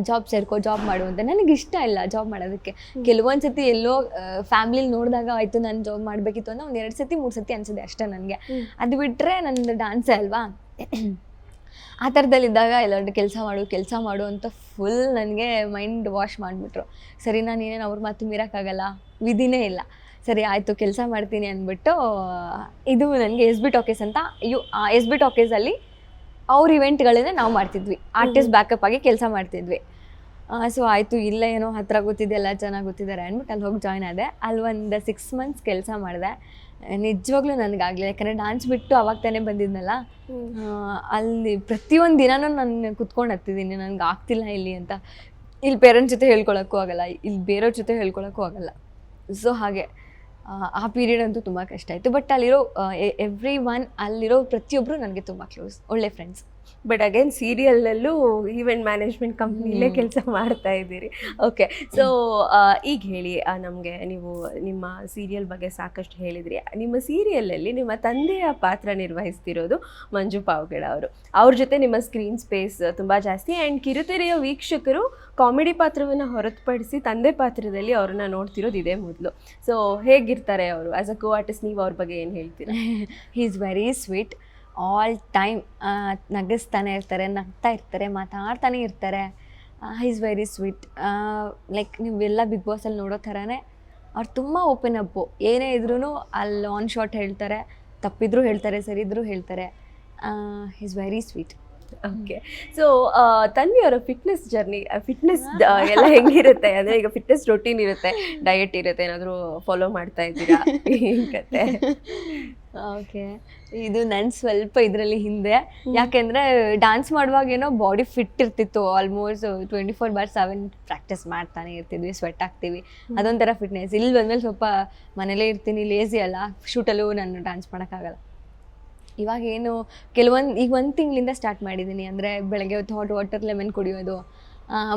ಜಾಬ್ ಸೇರ್ಕೋ ಜಾಬ್ ಮಾಡು ಅಂತ ನನಗೆ ಇಷ್ಟ ಇಲ್ಲ ಜಾಬ್ ಮಾಡೋದಕ್ಕೆ. ಕೆಲವೊಂದು ಸತಿ ಎಲ್ಲೋ ಫ್ಯಾಮಿಲಿ ನೋಡಿದಾಗ ಆಯಿತು ನಾನು ಜಾಬ್ ಮಾಡಬೇಕಿತ್ತು ಅನ್ನೋ ಒಂದು ಎರಡು ಸತಿ ಮೂರು ಸತಿ ಅನಿಸಿದೆ ಅಷ್ಟೇ ನನಗೆ. ಅದು ಬಿಟ್ಟರೆ ನಂದು ಡ್ಯಾನ್ಸೇ ಅಲ್ವಾ? ಆ ಥರದಲ್ಲಿದ್ದಾಗ ಎಲ್ಲರೂ ಕೆಲಸ ಮಾಡು ಕೆಲಸ ಮಾಡು ಅಂತ ಫುಲ್ ನನಗೆ ಮೈಂಡ್ ವಾಶ್ ಮಾಡಿಬಿಟ್ರು. ಸರಿ ನಾನು ಏನೇನು ಅವ್ರ ಮಾತು ಮೀರೋಕ್ಕಾಗಲ್ಲ? ವಿಧಿನೇ ಇಲ್ಲ. ಸರಿ ಆಯಿತು ಕೆಲಸ ಮಾಡ್ತೀನಿ ಅಂದ್ಬಿಟ್ಟು ಇದು ನನಗೆ ಎಸ್ ಬಿ ಟಾಕೇಸ್ ಅಂತ ಯು ಎಸ್ ಬಿ ಟಾಕೀಸಲ್ಲಿ ಅವ್ರ ಇವೆಂಟ್ಗಳನ್ನೇ ನಾವು ಮಾಡ್ತಿದ್ವಿ. ಆರ್ಟಿಸ್ಟ್ ಬ್ಯಾಕಪ್ ಆಗಿ ಕೆಲಸ ಮಾಡ್ತಿದ್ವಿ. ಸೊ ಆಯಿತು ಇಲ್ಲೇ ಏನೋ ಹತ್ರ ಗೊತ್ತಿದೆ ಎಲ್ಲ ಚೆನ್ನಾಗಿ ಗೊತ್ತಿದ್ದಾರೆ ಅಂದ್ಬಿಟ್ಟು ಅಲ್ಲಿ ಹೋಗಿ ಜಾಯ್ನ್ ಆದೆ. ಅಲ್ಲಿ ಒಂದು ಸಿಕ್ಸ್ ಮಂತ್ಸ್ ಕೆಲಸ ಮಾಡಿದೆ. ನಿಜವಾಗ್ಲೂ ನನಗಾಗಲಿಲ್ಲ ಯಾಕಂದರೆ ಡಾನ್ಸ್ ಬಿಟ್ಟು ಅವಾಗ ತಾನೇ ಬಂದಿದ್ನಲ್ಲ? ಅಲ್ಲಿ ಪ್ರತಿಯೊಂದು ದಿನಾನೂ ನಾನು ಕುತ್ಕೊಂಡು ಹತ್ತಿದ್ದೀನಿ ನನಗೆ ಆಗ್ತಿಲ್ಲ ಇಲ್ಲಿ ಅಂತ. ಇಲ್ಲಿ ಪೇರೆಂಟ್ಸ್ ಜೊತೆ ಹೇಳ್ಕೊಳಕ್ಕೂ ಆಗಲ್ಲ ಇಲ್ಲಿ ಬೇರೆಯವ್ರ ಜೊತೆ ಹೇಳ್ಕೊಳಕ್ಕೂ ಆಗಲ್ಲ. ಸೊ ಹಾಗೆ. ಆ, ಪೀರಿಯಡ್ ಅಂತೂ ತುಂಬ ಕಷ್ಟ ಆಯಿತು. ಬಟ್ ಅಲ್ಲಿರೋ ಎವ್ರಿ ಒನ್ ಅಲ್ಲಿರೋ ಪ್ರತಿಯೊಬ್ಬರು ನನಗೆ ತುಂಬ ಕ್ಲೋಸ್ ಒಳ್ಳೆ ಫ್ರೆಂಡ್ಸ್ ಬಟ್ ಅಗೇನ್ ಸೀರಿಯಲ್ಲಲ್ಲೂ ಈವೆಂಟ್ ಮ್ಯಾನೇಜ್ಮೆಂಟ್ ಕಂಪ್ನಿಲೇ. ಕೆಲಸ ಮಾಡ್ತಾ ಇದ್ದೀರಿ. ಓಕೆ ಸೊ ಈಗ ಹೇಳಿ ನಮಗೆ ನೀವು ನಿಮ್ಮ ಸೀರಿಯಲ್ ಬಗ್ಗೆ ಸಾಕಷ್ಟು ಹೇಳಿದ್ರಿ. ನಿಮ್ಮ ಸೀರಿಯಲಲ್ಲಿ ನಿಮ್ಮ ತಂದೆಯ ಪಾತ್ರ ನಿರ್ವಹಿಸ್ತಿರೋದು ಮಂಜು ಪಾವ್ಗಡ ಅವರು. ಅವ್ರ ಜೊತೆ ನಿಮ್ಮ ಸ್ಕ್ರೀನ್ ಸ್ಪೇಸ್ ತುಂಬ ಜಾಸ್ತಿ ಆ್ಯಂಡ್ ಕಿರುತೆರೆಯ ವೀಕ್ಷಕರು ಕಾಮಿಡಿ ಪಾತ್ರವನ್ನು ಹೊರತುಪಡಿಸಿ ತಂದೆ ಪಾತ್ರದಲ್ಲಿ ಅವ್ರನ್ನ ನೋಡ್ತಿರೋದು ಇದೇ ಮೊದಲು. ಸೊ ಹೇಗಿರ್ತಾರೆ ಅವರು? ಆ್ಯಸ್ ಅ ಕೋ ಆರ್ಟಿಸ್ಟ್ ನೀವು ಅವ್ರ ಬಗ್ಗೆ ಏನು ಹೇಳ್ತೀರಾ? He is very sweet all time ನಗಿಸ್ತಾನೆ ಇರ್ತಾರೆ ನಗ್ತಾ ಇರ್ತಾರೆ ಮಾತಾಡ್ತಾನೆ ಇರ್ತಾರೆ. ಈಸ್ ವೆರಿ ಸ್ವೀಟ್ ಲೈಕ್ ನೀವೆಲ್ಲ ಬಿಗ್ ಬಾಸಲ್ಲಿ ನೋಡೋ ಥರನೇ ಅವ್ರು ತುಂಬ ಓಪನ್ ಅಪ್ಪು ಏನೇ ಇದ್ರೂ ಅಲ್ಲಿ ಆನ್ ಶಾಟ್ ಹೇಳ್ತಾರೆ ತಪ್ಪಿದ್ರೂ ಹೇಳ್ತಾರೆ ಸರಿ ಇದ್ರೂ ಹೇಳ್ತಾರೆ is very sweet okay so Tanvi ಅವರ ಫಿಟ್ನೆಸ್ ಜರ್ನಿ ಫಿಟ್ನೆಸ್ ಎಲ್ಲ ಹೆಂಗಿರುತ್ತೆ? ಅಂದರೆ ಈಗ ಫಿಟ್ನೆಸ್ ರೊಟೀನ್ ಇರುತ್ತೆ ಡಯಟ್ ಇರುತ್ತೆ ಏನಾದರೂ ಫಾಲೋ ಮಾಡ್ತಾ ಇದ್ದೀರಾ? ಓಕೆ ಇದು ನನ್ ಸ್ವಲ್ಪ ಇದರಲ್ಲಿ ಹಿಂದೆ. ಯಾಕೆಂದ್ರೆ ಡ್ಯಾನ್ಸ್ ಮಾಡುವಾಗ ಏನೋ ಬಾಡಿ ಫಿಟ್ ಇರ್ತಿತ್ತು. Almost twenty four bar seven practice ಮಾಡ್ತಾನೆ ಇರ್ತಿದ್ವಿ ಸ್ವೆಟ್ ಆಗ್ತೀವಿ ಅದೊಂಥರ ಫಿಟ್ನೆಸ್ ಇಲ್ಲಿ ಬಂದ್ಮೇಲೆ ಸ್ವಲ್ಪ ಮನೇಲೇ ಇರ್ತೀನಿ ಲೇಸಿ ಅಲ್ಲ. ಶೂಟಲ್ಲೂ ನಾನು ಡ್ಯಾನ್ಸ್ ಮಾಡೋಕ್ಕಾಗಲ್ಲ ಇವಾಗ ಏನು ಕೆಲವೊಂದು ಈಗ ಒಂದು ತಿಂಗಳಿಂದ ಸ್ಟಾರ್ಟ್ ಮಾಡಿದ್ದೀನಿ ಅಂದರೆ ಬೆಳಗ್ಗೆ ಹೊತ್ತು ಹಾಟ್ ವಾಟರ್ ಲೆಮನ್ ಕುಡಿಯೋದು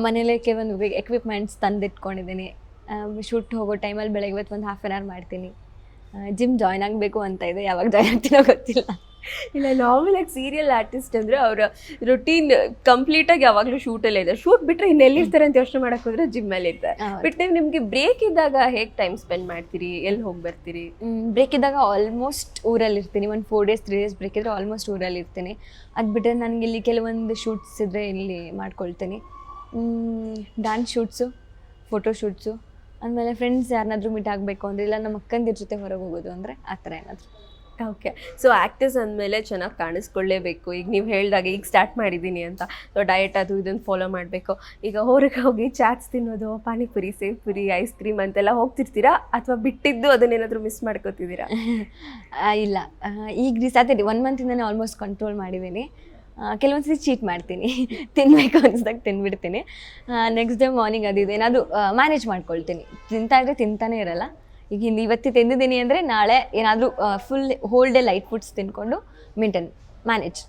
ಮನೇಲೆ ಕೆಲವೊಂದು ಎಕ್ವಿಪ್ಮೆಂಟ್ಸ್ ತಂದಿಟ್ಕೊಂಡಿದ್ದೀನಿ ಶೂಟ್ ಹೋಗೋ ಟೈಮಲ್ಲಿ ಬೆಳಗ್ಗೆ ಹೊತ್ತು ಒಂದು ಹಾಫ್ ಆನ್ ಅವರ್ ಮಾಡ್ತೀನಿ. ಜಿಮ್ ಜಾಯ್ನ್ ಆಗಬೇಕು ಅಂತ ಇದೆ ಯಾವಾಗ ಜಾಯ್ನ್ ಆಗ್ತೀನೋ ಗೊತ್ತಿಲ್ಲ. ಇಲ್ಲ ನಾರ್ಮಲ್ ಆಗಿ ಸೀರಿಯಲ್ ಆರ್ಟಿಸ್ಟ್ ಅಂದ್ರೆ ಅವರ ರೊಟೀನ್ ಕಂಪ್ಲೀಟಾಗಿ ಯಾವಾಗಲೂ ಶೂಟಲ್ಲೇ ಇದೆ. ಶೂಟ್ ಬಿಟ್ರೆ ಇನ್ನೆಲ್ಲಿರ್ತಾರೆ ಅಂತ ಯೋಚನೆ ಮಾಡಕ್ಕೆ ಹೋದ್ರೆ ಜಿಮ್ ಅಲ್ಲಿ ಇರ್ತಾರೆ. ಬಟ್ ನೀವು ನಿಮ್ಗೆ ಬ್ರೇಕ್ ಇದ್ದಾಗ ಹೇಗೆ ಟೈಮ್ ಸ್ಪೆಂಡ್ ಮಾಡ್ತೀರಿ? ಎಲ್ಲಿ ಹೋಗಿ ಬರ್ತೀರಿ? ಬ್ರೇಕ್ ಇದ್ದಾಗ ಆಲ್ಮೋಸ್ಟ್ ಊರಲ್ಲಿ ಇರ್ತೀನಿ. ಒಂದು four days three days break ಇದ್ದರೆ ಆಲ್ಮೋಸ್ಟ್ ಊರಲ್ಲಿ ಇರ್ತೀನಿ. ಅದು ಬಿಟ್ಟರೆ ನನಗೆ ಇಲ್ಲಿ ಕೆಲವೊಂದು ಶೂಟ್ಸ್ ಇದ್ದರೆ ಇಲ್ಲಿ ಮಾಡ್ಕೊಳ್ತೀನಿ. ಡ್ಯಾನ್ಸ್ ಶೂಟ್ಸು ಫೋಟೋ ಶೂಟ್ಸು ಆಮೇಲೆ ಫ್ರೆಂಡ್ಸ್ ಯಾರನ್ನಾದ್ರೂ ಮೀಟ್ ಆಗಬೇಕು ಅಂದರೆ ಇಲ್ಲ ನಮ್ಮ ಅಕ್ಕಂದಿರ ಜೊತೆ ಹೊರಗೆ ಹೋಗೋದು ಅಂದರೆ ಆ ಥರ ಏನಾದರೂ. ಓಕೆ ಸೊ ಆ್ಯಕ್ಟರ್ಸ್ ಅಂದಮೇಲೆ ಚೆನ್ನಾಗಿ ಕಾಣಿಸ್ಕೊಳ್ಳೇಬೇಕು. ಈಗ ನೀವು ಹೇಳಿದಾಗ ಈಗ ಸ್ಟಾರ್ಟ್ ಮಾಡಿದ್ದೀನಿ ಅಂತ. ಸೊ ಡಯಟ್ ಅದು ಇದನ್ನು ಫಾಲೋ ಮಾಡಬೇಕು. ಈಗ ಹೊರಗೆ ಹೋಗಿ ಚಾಟ್ಸ್ ತಿನ್ನೋದು ಪಾನಿಪುರಿ ಸೇವ್ ಪುರಿ ಐಸ್ ಕ್ರೀಮ್ ಅಂತೆಲ್ಲ ಹೋಗ್ತಿರ್ತೀರಾ? ಅಥವಾ ಬಿಟ್ಟಿದ್ದು ಅದನ್ನೇನಾದರೂ ಮಿಸ್ ಮಾಡ್ಕೋತಿದ್ದೀರಾ? ಇಲ್ಲ. ಈಗ ರೀ ಸಾಧ್ಯ ಒನ್ ಮಂತಿಂದನೇ ಆಲ್ಮೋಸ್ಟ್ ಕಂಟ್ರೋಲ್ ಮಾಡಿದ್ದೀನಿ ಕೆಲವೊಂದು ಸತಿ ಚೀಟ್ ಮಾಡ್ತೀನಿ. ತಿನ್ನಬೇಕು ಅನ್ಸ್ದಾಗ ತಿನ್ಬಿಡ್ತೀನಿ. ನೆಕ್ಸ್ಟ್ ಡೇ ಮಾರ್ನಿಂಗ್ ಅದು ಏನಾದರೂ ಮ್ಯಾನೇಜ್ ಮಾಡ್ಕೊಳ್ತೀನಿ. ತಿಂತಾ ಇದ್ರೆ ತಿಂತಾನೆ ಇರಲ್ಲ. ಈಗ ಹಿಂದೆ ಇವತ್ತು ತಿಂದಿದ್ದೀನಿ ಅಂದರೆ ನಾಳೆ ಏನಾದರೂ full whole day light foods ತಿನ್ಕೊಂಡು ಮೇಂಟೈನ್ ಮ್ಯಾನೇಜ್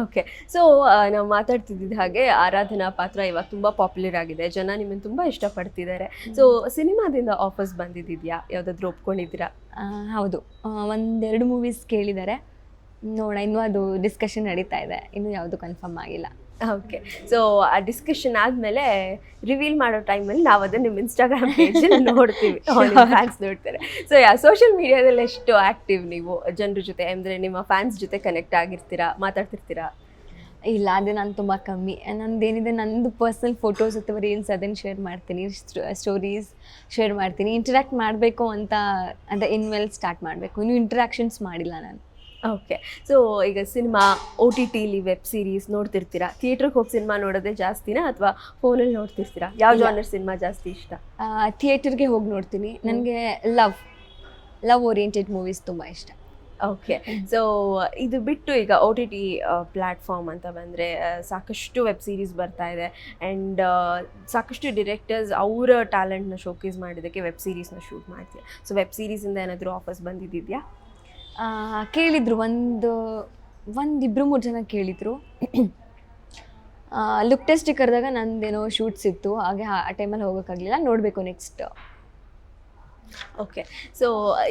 ಓಕೆ ಸೊ ನಾವು ಮಾತಾಡ್ತಿದ್ದ ಹಾಗೆ ಆರಾಧನಾ ಪಾತ್ರ ಇವಾಗ ತುಂಬ ಪಾಪ್ಯುಲರ್ ಆಗಿದೆ. ಜನ ನಿಮ್ಮನ್ನು ತುಂಬ ಇಷ್ಟಪಡ್ತಿದ್ದಾರೆ. ಸೊ ಸಿನಿಮಾದಿಂದ ಆಫರ್ಸ್ ಬಂದಿದ್ದೀಯಾ ಯಾವುದಾದ್ರೂ ಒಪ್ಕೊಂಡಿದ್ದೀರಾ? ಹೌದು. ಒಂದೆರಡು ಮೂವೀಸ್ ಕೇಳಿದ್ದಾರೆ. ನೋಡ ಇನ್ನೂ ಅದು ಡಿಸ್ಕಷನ್ ನಡೀತಾ ಇದೆ ಇನ್ನೂ ಯಾವುದು ಕನ್ಫರ್ಮ್ ಆಗಿಲ್ಲ. ಓಕೆ ಸೊ ಆ ಡಿಸ್ಕಷನ್ ಆದಮೇಲೆ ರಿವೀಲ್ ಮಾಡೋ ಟೈಮಲ್ಲಿ ನಾವು ಅದನ್ನು ನಿಮ್ಮ ಇನ್ಸ್ಟಾಗ್ರಾಮ್ ಪೇಜಲ್ಲಿ ನೋಡ್ತೀವಿ. ಫ್ಯಾನ್ಸ್ ನೋಡ್ತಾರೆ. ಸೊ ಯಾ ಸೋಷಿಯಲ್ ಮೀಡಿಯಾದಲ್ಲಿ ಎಷ್ಟು ಆ್ಯಕ್ಟಿವ್ ನೀವು ಜನರ ಜೊತೆ? ಅಂದರೆ ನಿಮ್ಮ ಫ್ಯಾನ್ಸ್ ಜೊತೆ ಕನೆಕ್ಟ್ ಆಗಿರ್ತೀರಾ? ಮಾತಾಡ್ತಿರ್ತೀರಾ? ಇಲ್ಲ ಅದೇ ನಾನು ತುಂಬ ಕಮ್ಮಿ. ನಂದೇನಿದೆ ನಂದು ಪರ್ಸ್ನಲ್ ಫೋಟೋಸ್ ಅಥವಾ ರೀಲ್ಸ್ ಅದನ್ನು ಶೇರ್ ಮಾಡ್ತೀನಿ ಸ್ಟೋರೀಸ್ ಶೇರ್ ಮಾಡ್ತೀನಿ. ಇಂಟರಾಕ್ಟ್ ಮಾಡಬೇಕು ಅಂತ ಅದೇ ಇನ್ಮೇಲೆ ಸ್ಟಾರ್ಟ್ ಮಾಡಬೇಕು. ಇನ್ನೂ ಇಂಟ್ರಾಕ್ಷನ್ಸ್ ಮಾಡಿಲ್ಲ ನಾನು. ಓಕೆ ಸೊ ಈಗ ಸಿನಿಮಾ ಒ ಟಿ ಟಿಲಿ ವೆಬ್ ಸೀರೀಸ್ ನೋಡ್ತಿರ್ತೀರಾ? ಥಿಯೇಟ್ರಿಗೆ ಹೋಗಿ ಸಿನಿಮಾ ನೋಡೋದೇ ಜಾಸ್ತಿನಾ ಅಥವಾ ಫೋನಲ್ಲಿ ನೋಡ್ತಿರ್ತೀರಾ? ಯಾವ. ಜಾನರ್ ಸಿನಿಮಾ ಜಾಸ್ತಿ ಇಷ್ಟ? ಥಿಯೇಟರ್ಗೆ ಹೋಗಿ ನೋಡ್ತೀನಿ. ನನಗೆ ಲವ್ ಲವ್ ಓರಿಯೆಂಟೆಡ್ ಮೂವೀಸ್ ತುಂಬ ಇಷ್ಟ. ಓಕೆ ಸೊ ಇದು ಬಿಟ್ಟು ಈಗ ಓ ಟಿ ಟಿ ಪ್ಲ್ಯಾಟ್ಫಾರ್ಮ್ ಅಂತ ಬಂದರೆ ಸಾಕಷ್ಟು ವೆಬ್ ಸೀರೀಸ್ ಬರ್ತಾ ಇದೆ. ಆ್ಯಂಡ್ ಸಾಕಷ್ಟು ಡಿರೆಕ್ಟರ್ಸ್ ಅವರ ಟ್ಯಾಲೆಂಟ್ನ ಶೋಕೇಸ್ ಮಾಡಿದ್ದಕ್ಕೆ ವೆಬ್ ಸೀರೀಸ್ನ ಶೂಟ್ ಮಾಡ್ತೀವಿ ಸೊ ವೆಬ್ ಸೀರೀಸಿಂದ ಏನಾದರೂ ಆಫರ್ಸ್ ಬಂದಿದ್ಯಾ ಆ, ಕೇಳಿದ್ರು ಒಂದು ಒಂದಿಬ್ರು ಮೂರು ಜನ ಕೇಳಿದರು. ಲುಕ್ ಟೆಸ್ಟ್ ಕರೆದಾಗ ನಂದೇನೋ ಶೂಟ್ಸ್ ಇತ್ತು ಹಾಗೆ ಆ ಟೈಮಲ್ಲಿ ಹೋಗೋಕ್ಕಾಗಲಿಲ್ಲ ನೋಡಬೇಕು ನೆಕ್ಸ್ಟ್ ಓಕೆ ಸೊ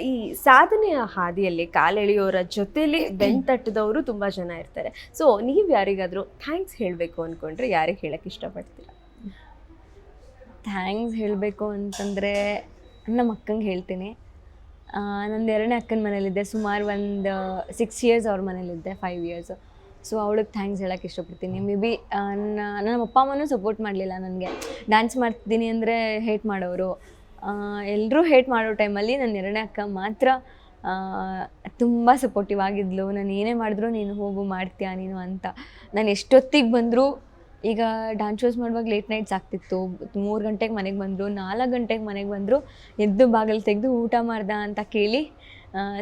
ಈ ಸಾಧನೆಯ ಹಾದಿಯಲ್ಲಿ ಕಾಲೆಳೆಯೋರ ಜೊತೆಲಿ ಬೆಂತಟ್ಟದವರು ತುಂಬ ಜನ ಇರ್ತಾರೆ. ಸೊ ನೀವು ಯಾರಿಗಾದರೂ ಥ್ಯಾಂಕ್ಸ್ ಹೇಳಬೇಕು ಅಂದ್ಕೊಂಡ್ರೆ ಯಾರಿಗೆ ಹೇಳಕ್ಕೆ ಇಷ್ಟಪಡ್ತೀರಾ? ಥ್ಯಾಂಕ್ಸ್ ಹೇಳಬೇಕು ಅಂತಂದರೆ ನಮ್ಮ ಅಕ್ಕಂಗೆ ಹೇಳ್ತೀನಿ. ನಂದು ಎರಡನೇ ಅಕ್ಕನ ಮನೇಲಿದ್ದೆ. ಸುಮಾರು ಒಂದು ಸಿಕ್ಸ್ ಇಯರ್ಸ್ ಅವ್ರ ಮನೇಲಿದ್ದೆ ಫೈವ್ ಇಯರ್ಸ್ ಸೊ ಅವಳಿಗೆ ಥ್ಯಾಂಕ್ಸ್ ಹೇಳಕ್ಕೆ ಇಷ್ಟಪಡ್ತೀನಿ. ಮೇ ಬಿ ನಮ್ಮ ಅಪ್ಪ, ಅಮ್ಮನೂ ಸಪೋರ್ಟ್ ಮಾಡಲಿಲ್ಲ ನನಗೆ. ಡ್ಯಾನ್ಸ್ ಮಾಡ್ತಿದ್ದೀನಿ ಅಂದರೆ ಹೇಟ್ ಮಾಡೋರು. ಎಲ್ಲರೂ ಹೇಟ್ ಮಾಡೋ ಟೈಮಲ್ಲಿ ನನ್ನ ಎರಡನೇ ಅಕ್ಕ ಮಾತ್ರ ತುಂಬ ಸಪೋರ್ಟಿವ್ ಆಗಿದ್ಲು. ನಾನು ಏನೇ ಮಾಡಿದ್ರು ನೀನು ಹೋಗು, ಮಾಡ್ತೀಯಾ ನೀನು ಅಂತ. ನಾನು ಎಷ್ಟೊತ್ತಿಗೆ ಬಂದರೂ ಈಗ ಡ್ಯಾನ್ಸ್ ಶೋಸ್ ಮಾಡುವಾಗ ಲೇಟ್ ನೈಟ್ಸ್ ಆಗ್ತಿತ್ತು. ಮೂರು ಗಂಟೆಗೆ ಮನೆಗೆ ಬಂದರು ನಾಲ್ಕು ಗಂಟೆಗೆ ಮನೆಗೆ ಬಂದರು ಎದ್ದು ಬಾಗಿಲು ತೆಗೆದು ಊಟ ಮಾಡ್ದ ಅಂತ ಕೇಳಿ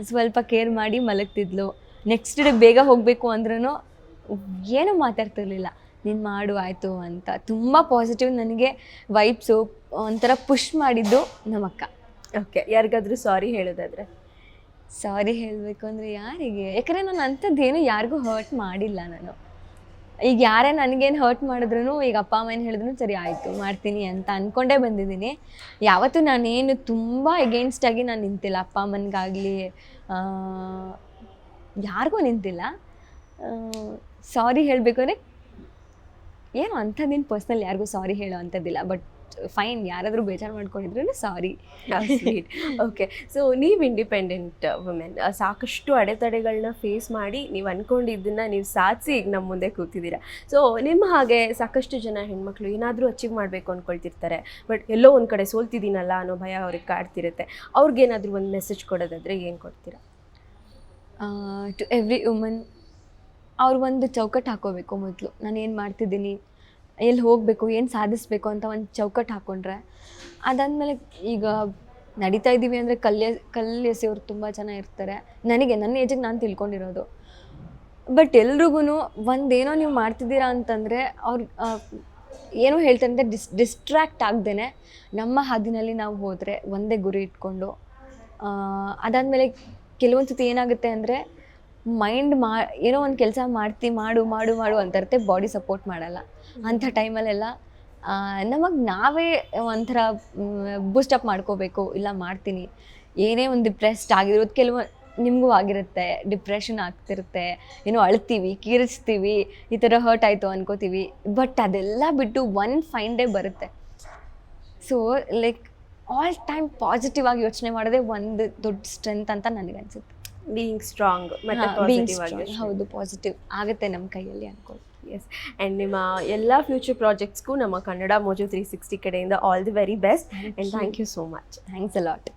ಸ್ವಲ್ಪ ಕೇರ್ ಮಾಡಿ ಮಲಗ್ತಿದ್ಲು. ನೆಕ್ಸ್ಟ್ ಡೇ ಬೇಗ ಹೋಗಬೇಕು ಅಂದ್ರೂ ಏನೂ ಮಾತಾಡ್ತಿರ್ಲಿಲ್ಲ. ನೀನು ಮಾಡು ಆಯಿತು ಅಂತ. ತುಂಬ ಪಾಸಿಟಿವ್ ನನಗೆ ವೈಬ್ಸು ಒಂಥರ ಪುಷ್ ಮಾಡಿದ್ದು ನಮ್ಮಕ್ಕ. ಓಕೆ ಯಾರಿಗಾದ್ರೂ ಸಾರಿ ಹೇಳೋದಾದ್ರೆ? ಸಾರಿ ಹೇಳಬೇಕು ಅಂದರೆ ಯಾರಿಗೆ? ಯಾಕಂದರೆ ನಾನು ಅಂಥದ್ದೇನು ಯಾರಿಗೂ ಹರ್ಟ್ ಮಾಡಿಲ್ಲ ನಾನು. ಈಗ ಯಾರೇ ನನಗೇನು ಹರ್ಟ್ ಮಾಡಿದ್ರು ಈಗ ಅಪ್ಪ, ಅಮ್ಮ ಏನು ಹೇಳಿದ್ರು, ಸರಿ ಆಯಿತು, ಮಾಡ್ತೀನಿ ಅಂತ ಅಂದ್ಕೊಂಡೇ ಬಂದಿದ್ದೀನಿ. ಯಾವತ್ತೂ ನಾನೇನು ತುಂಬ ಎಗೇನ್ಸ್ಟಾಗಿ ನಾನು ನಿಂತಿಲ್ಲ. ಅಪ್ಪ, ಅಮ್ಮನಿಗಾಗಲಿ ಯಾರಿಗೂ ನಿಂತಿಲ್ಲ. ಸಾರಿ ಹೇಳಬೇಕು ಅಂದರೆ, ಏನು ಅಂಥದ್ದೇನು ಪರ್ಸ್ನಲ್ ಯಾರಿಗೂ ಸಾರಿ ಹೇಳೋ ಅಂಥದ್ದಿಲ್ಲ. ಬಟ್ ಫೈನ್ ಯಾರಾದರೂ ಬೇಜಾರು ಮಾಡ್ಕೊಂಡಿದ್ರು ಸಾರಿ ಓಕೆ ಸೊ ನೀವು ಇಂಡಿಪೆಂಡೆಂಟ್ ವುಮೆನ್ ಸಾಕಷ್ಟು ಅಡೆತಡೆಗಳನ್ನ ಫೇಸ್ ಮಾಡಿ ನೀವು ಅನ್ಕೊಂಡಿದ್ದನ್ನ ನೀವು ಸಾಧಿಸಿ ಈಗ ನಮ್ಮ ಮುಂದೆ ಕೂತಿದ್ದೀರಾ. ಸೊ ನಿಮ್ಮ ಹಾಗೆ ಸಾಕಷ್ಟು ಜನ ಹೆಣ್ಮಕ್ಳು ಏನಾದರೂ ಅಚೀವ್ ಮಾಡಬೇಕು ಅಂದ್ಕೊಳ್ತಿರ್ತಾರೆ ಬಟ್ ಎಲ್ಲೋ ಒಂದು ಕಡೆ ಸೋಲ್ತಿದ್ದೀನಲ್ಲ ಅನ್ನೋ ಭಯ ಅವ್ರಿಗೆ ಕಾಡ್ತಿರುತ್ತೆ. ಅವ್ರಿಗೇನಾದರೂ ಒಂದು ಮೆಸೇಜ್ ಕೊಡೋದಾದ್ರೆ ಏನು ಕೊಡ್ತೀರಾ? ಟು ಎವ್ರಿ ವುಮನ್ ಅವ್ರು ಒಂದು ಚೌಕಟ್ಟು ಹಾಕೋಬೇಕು ಮೊದಲು. ನಾನು ಏನು ಮಾಡ್ತಿದ್ದೀನಿ? ಎಲ್ಲಿ ಹೋಗಬೇಕು, ಏನು ಸಾಧಿಸ್ಬೇಕು ಅಂತ ಒಂದು ಚೌಕಟ್ಟು ಹಾಕ್ಕೊಂಡ್ರೆ ಅದಾದಮೇಲೆ ಈಗ ನಡೀತಾ ಇದ್ದೀವಿ ಅಂದರೆ ಕಲ್ಯ ಕಲ್ಲು ತುಂಬ ಜನ ಇರ್ತಾರೆ. ನನಗೆ, ನನ್ನ ಏಜಿಗೆ ನಾನು ತಿಳ್ಕೊಂಡಿರೋದು. ಬಟ್ ಎಲ್ರಿಗೂ ಒಂದೇನೋ ನೀವು ಮಾಡ್ತಿದ್ದೀರಾ ಅಂತಂದರೆ ಅವ್ರು ಏನೋ ಹೇಳ್ತಾರೆ ಅಂದರೆ ಡಿಸ್ ಡಿಸ್ಟ್ರ್ಯಾಕ್ಟ್ ಆಗ್ದೇ ನಮ್ಮ ಹಾದಿನಲ್ಲಿ ನಾವು ಹೋದರೆ ಒಂದೇ ಗುರಿ ಇಟ್ಕೊಂಡು ಅದಾದಮೇಲೆ ಕೆಲವೊಂದು ಸತಿ ಏನಾಗುತ್ತೆ ಅಂದರೆ ಮೈಂಡ್ ಮಾ, ಏನೋ ಒಂದು ಕೆಲಸ ಮಾಡ್ತಿ, ಮಾಡು ಮಾಡು ಮಾಡು ಅಂತ ಇರುತ್ತೆ ಬಾಡಿ ಸಪೋರ್ಟ್ ಮಾಡಲ್ಲ. ಅಂಥ ಟೈಮಲ್ಲೆಲ್ಲ ನಮಗೆ ನಾವೇ ಒಂಥರ ಬೂಸ್ಟಪ್ ಮಾಡ್ಕೋಬೇಕು, ಇಲ್ಲ ಮಾಡ್ತೀನಿ. ಏನೇ ಒಂದು ಡಿಪ್ರೆಸ್ಡ್ ಆಗಿರೋದು ಕೆಲವು, ನಿಮಗೂ ಆಗಿರುತ್ತೆ. ಡಿಪ್ರೆಷನ್ ಆಗ್ತಿರುತ್ತೆ. ಏನೋ ಅಳ್ತೀವಿ ಕೀರಿಸ್ತೀವಿ ಈ ಥರ ಹರ್ಟ್ ಆಯಿತು ಅನ್ಕೋತೀವಿ. ಬಟ್ ಅದೆಲ್ಲ ಬಿಟ್ಟು ಒನ್ ಫೈನ್ ಡೇ ಬರುತ್ತೆ. So like all time positive ಆಗಿ ಯೋಚನೆ ಮಾಡೋದೇ ಒಂದು ದೊಡ್ಡ ಸ್ಟ್ರೆಂತ್ ಅಂತ ನನಗೆ ಅನ್ಸುತ್ತೆ ಬೀಯಿಂಗ್ ಸ್ಟ್ರಾಂಗ್ ಮತ್ತೆ. ಹೌದು ಪಾಸಿಟಿವ್ ಆಗುತ್ತೆ ನಮ್ಮ ಕೈಯಲ್ಲಿ ಅನ್ಕೊಂಡು ಎಸ್ ಆ್ಯಂಡ್ ನಿಮ್ಮ ಎಲ್ಲ ಫ್ಯೂಚರ್ ಪ್ರಾಜೆಕ್ಟ್ಸ್ಗೂ ನಮ್ಮ ಕನ್ನಡ ಮೋಜು ತ್ರೀ ಸಿಕ್ಸ್ಟಿ ಕಡೆಯಿಂದ all the very best and thank you so much thanks a lot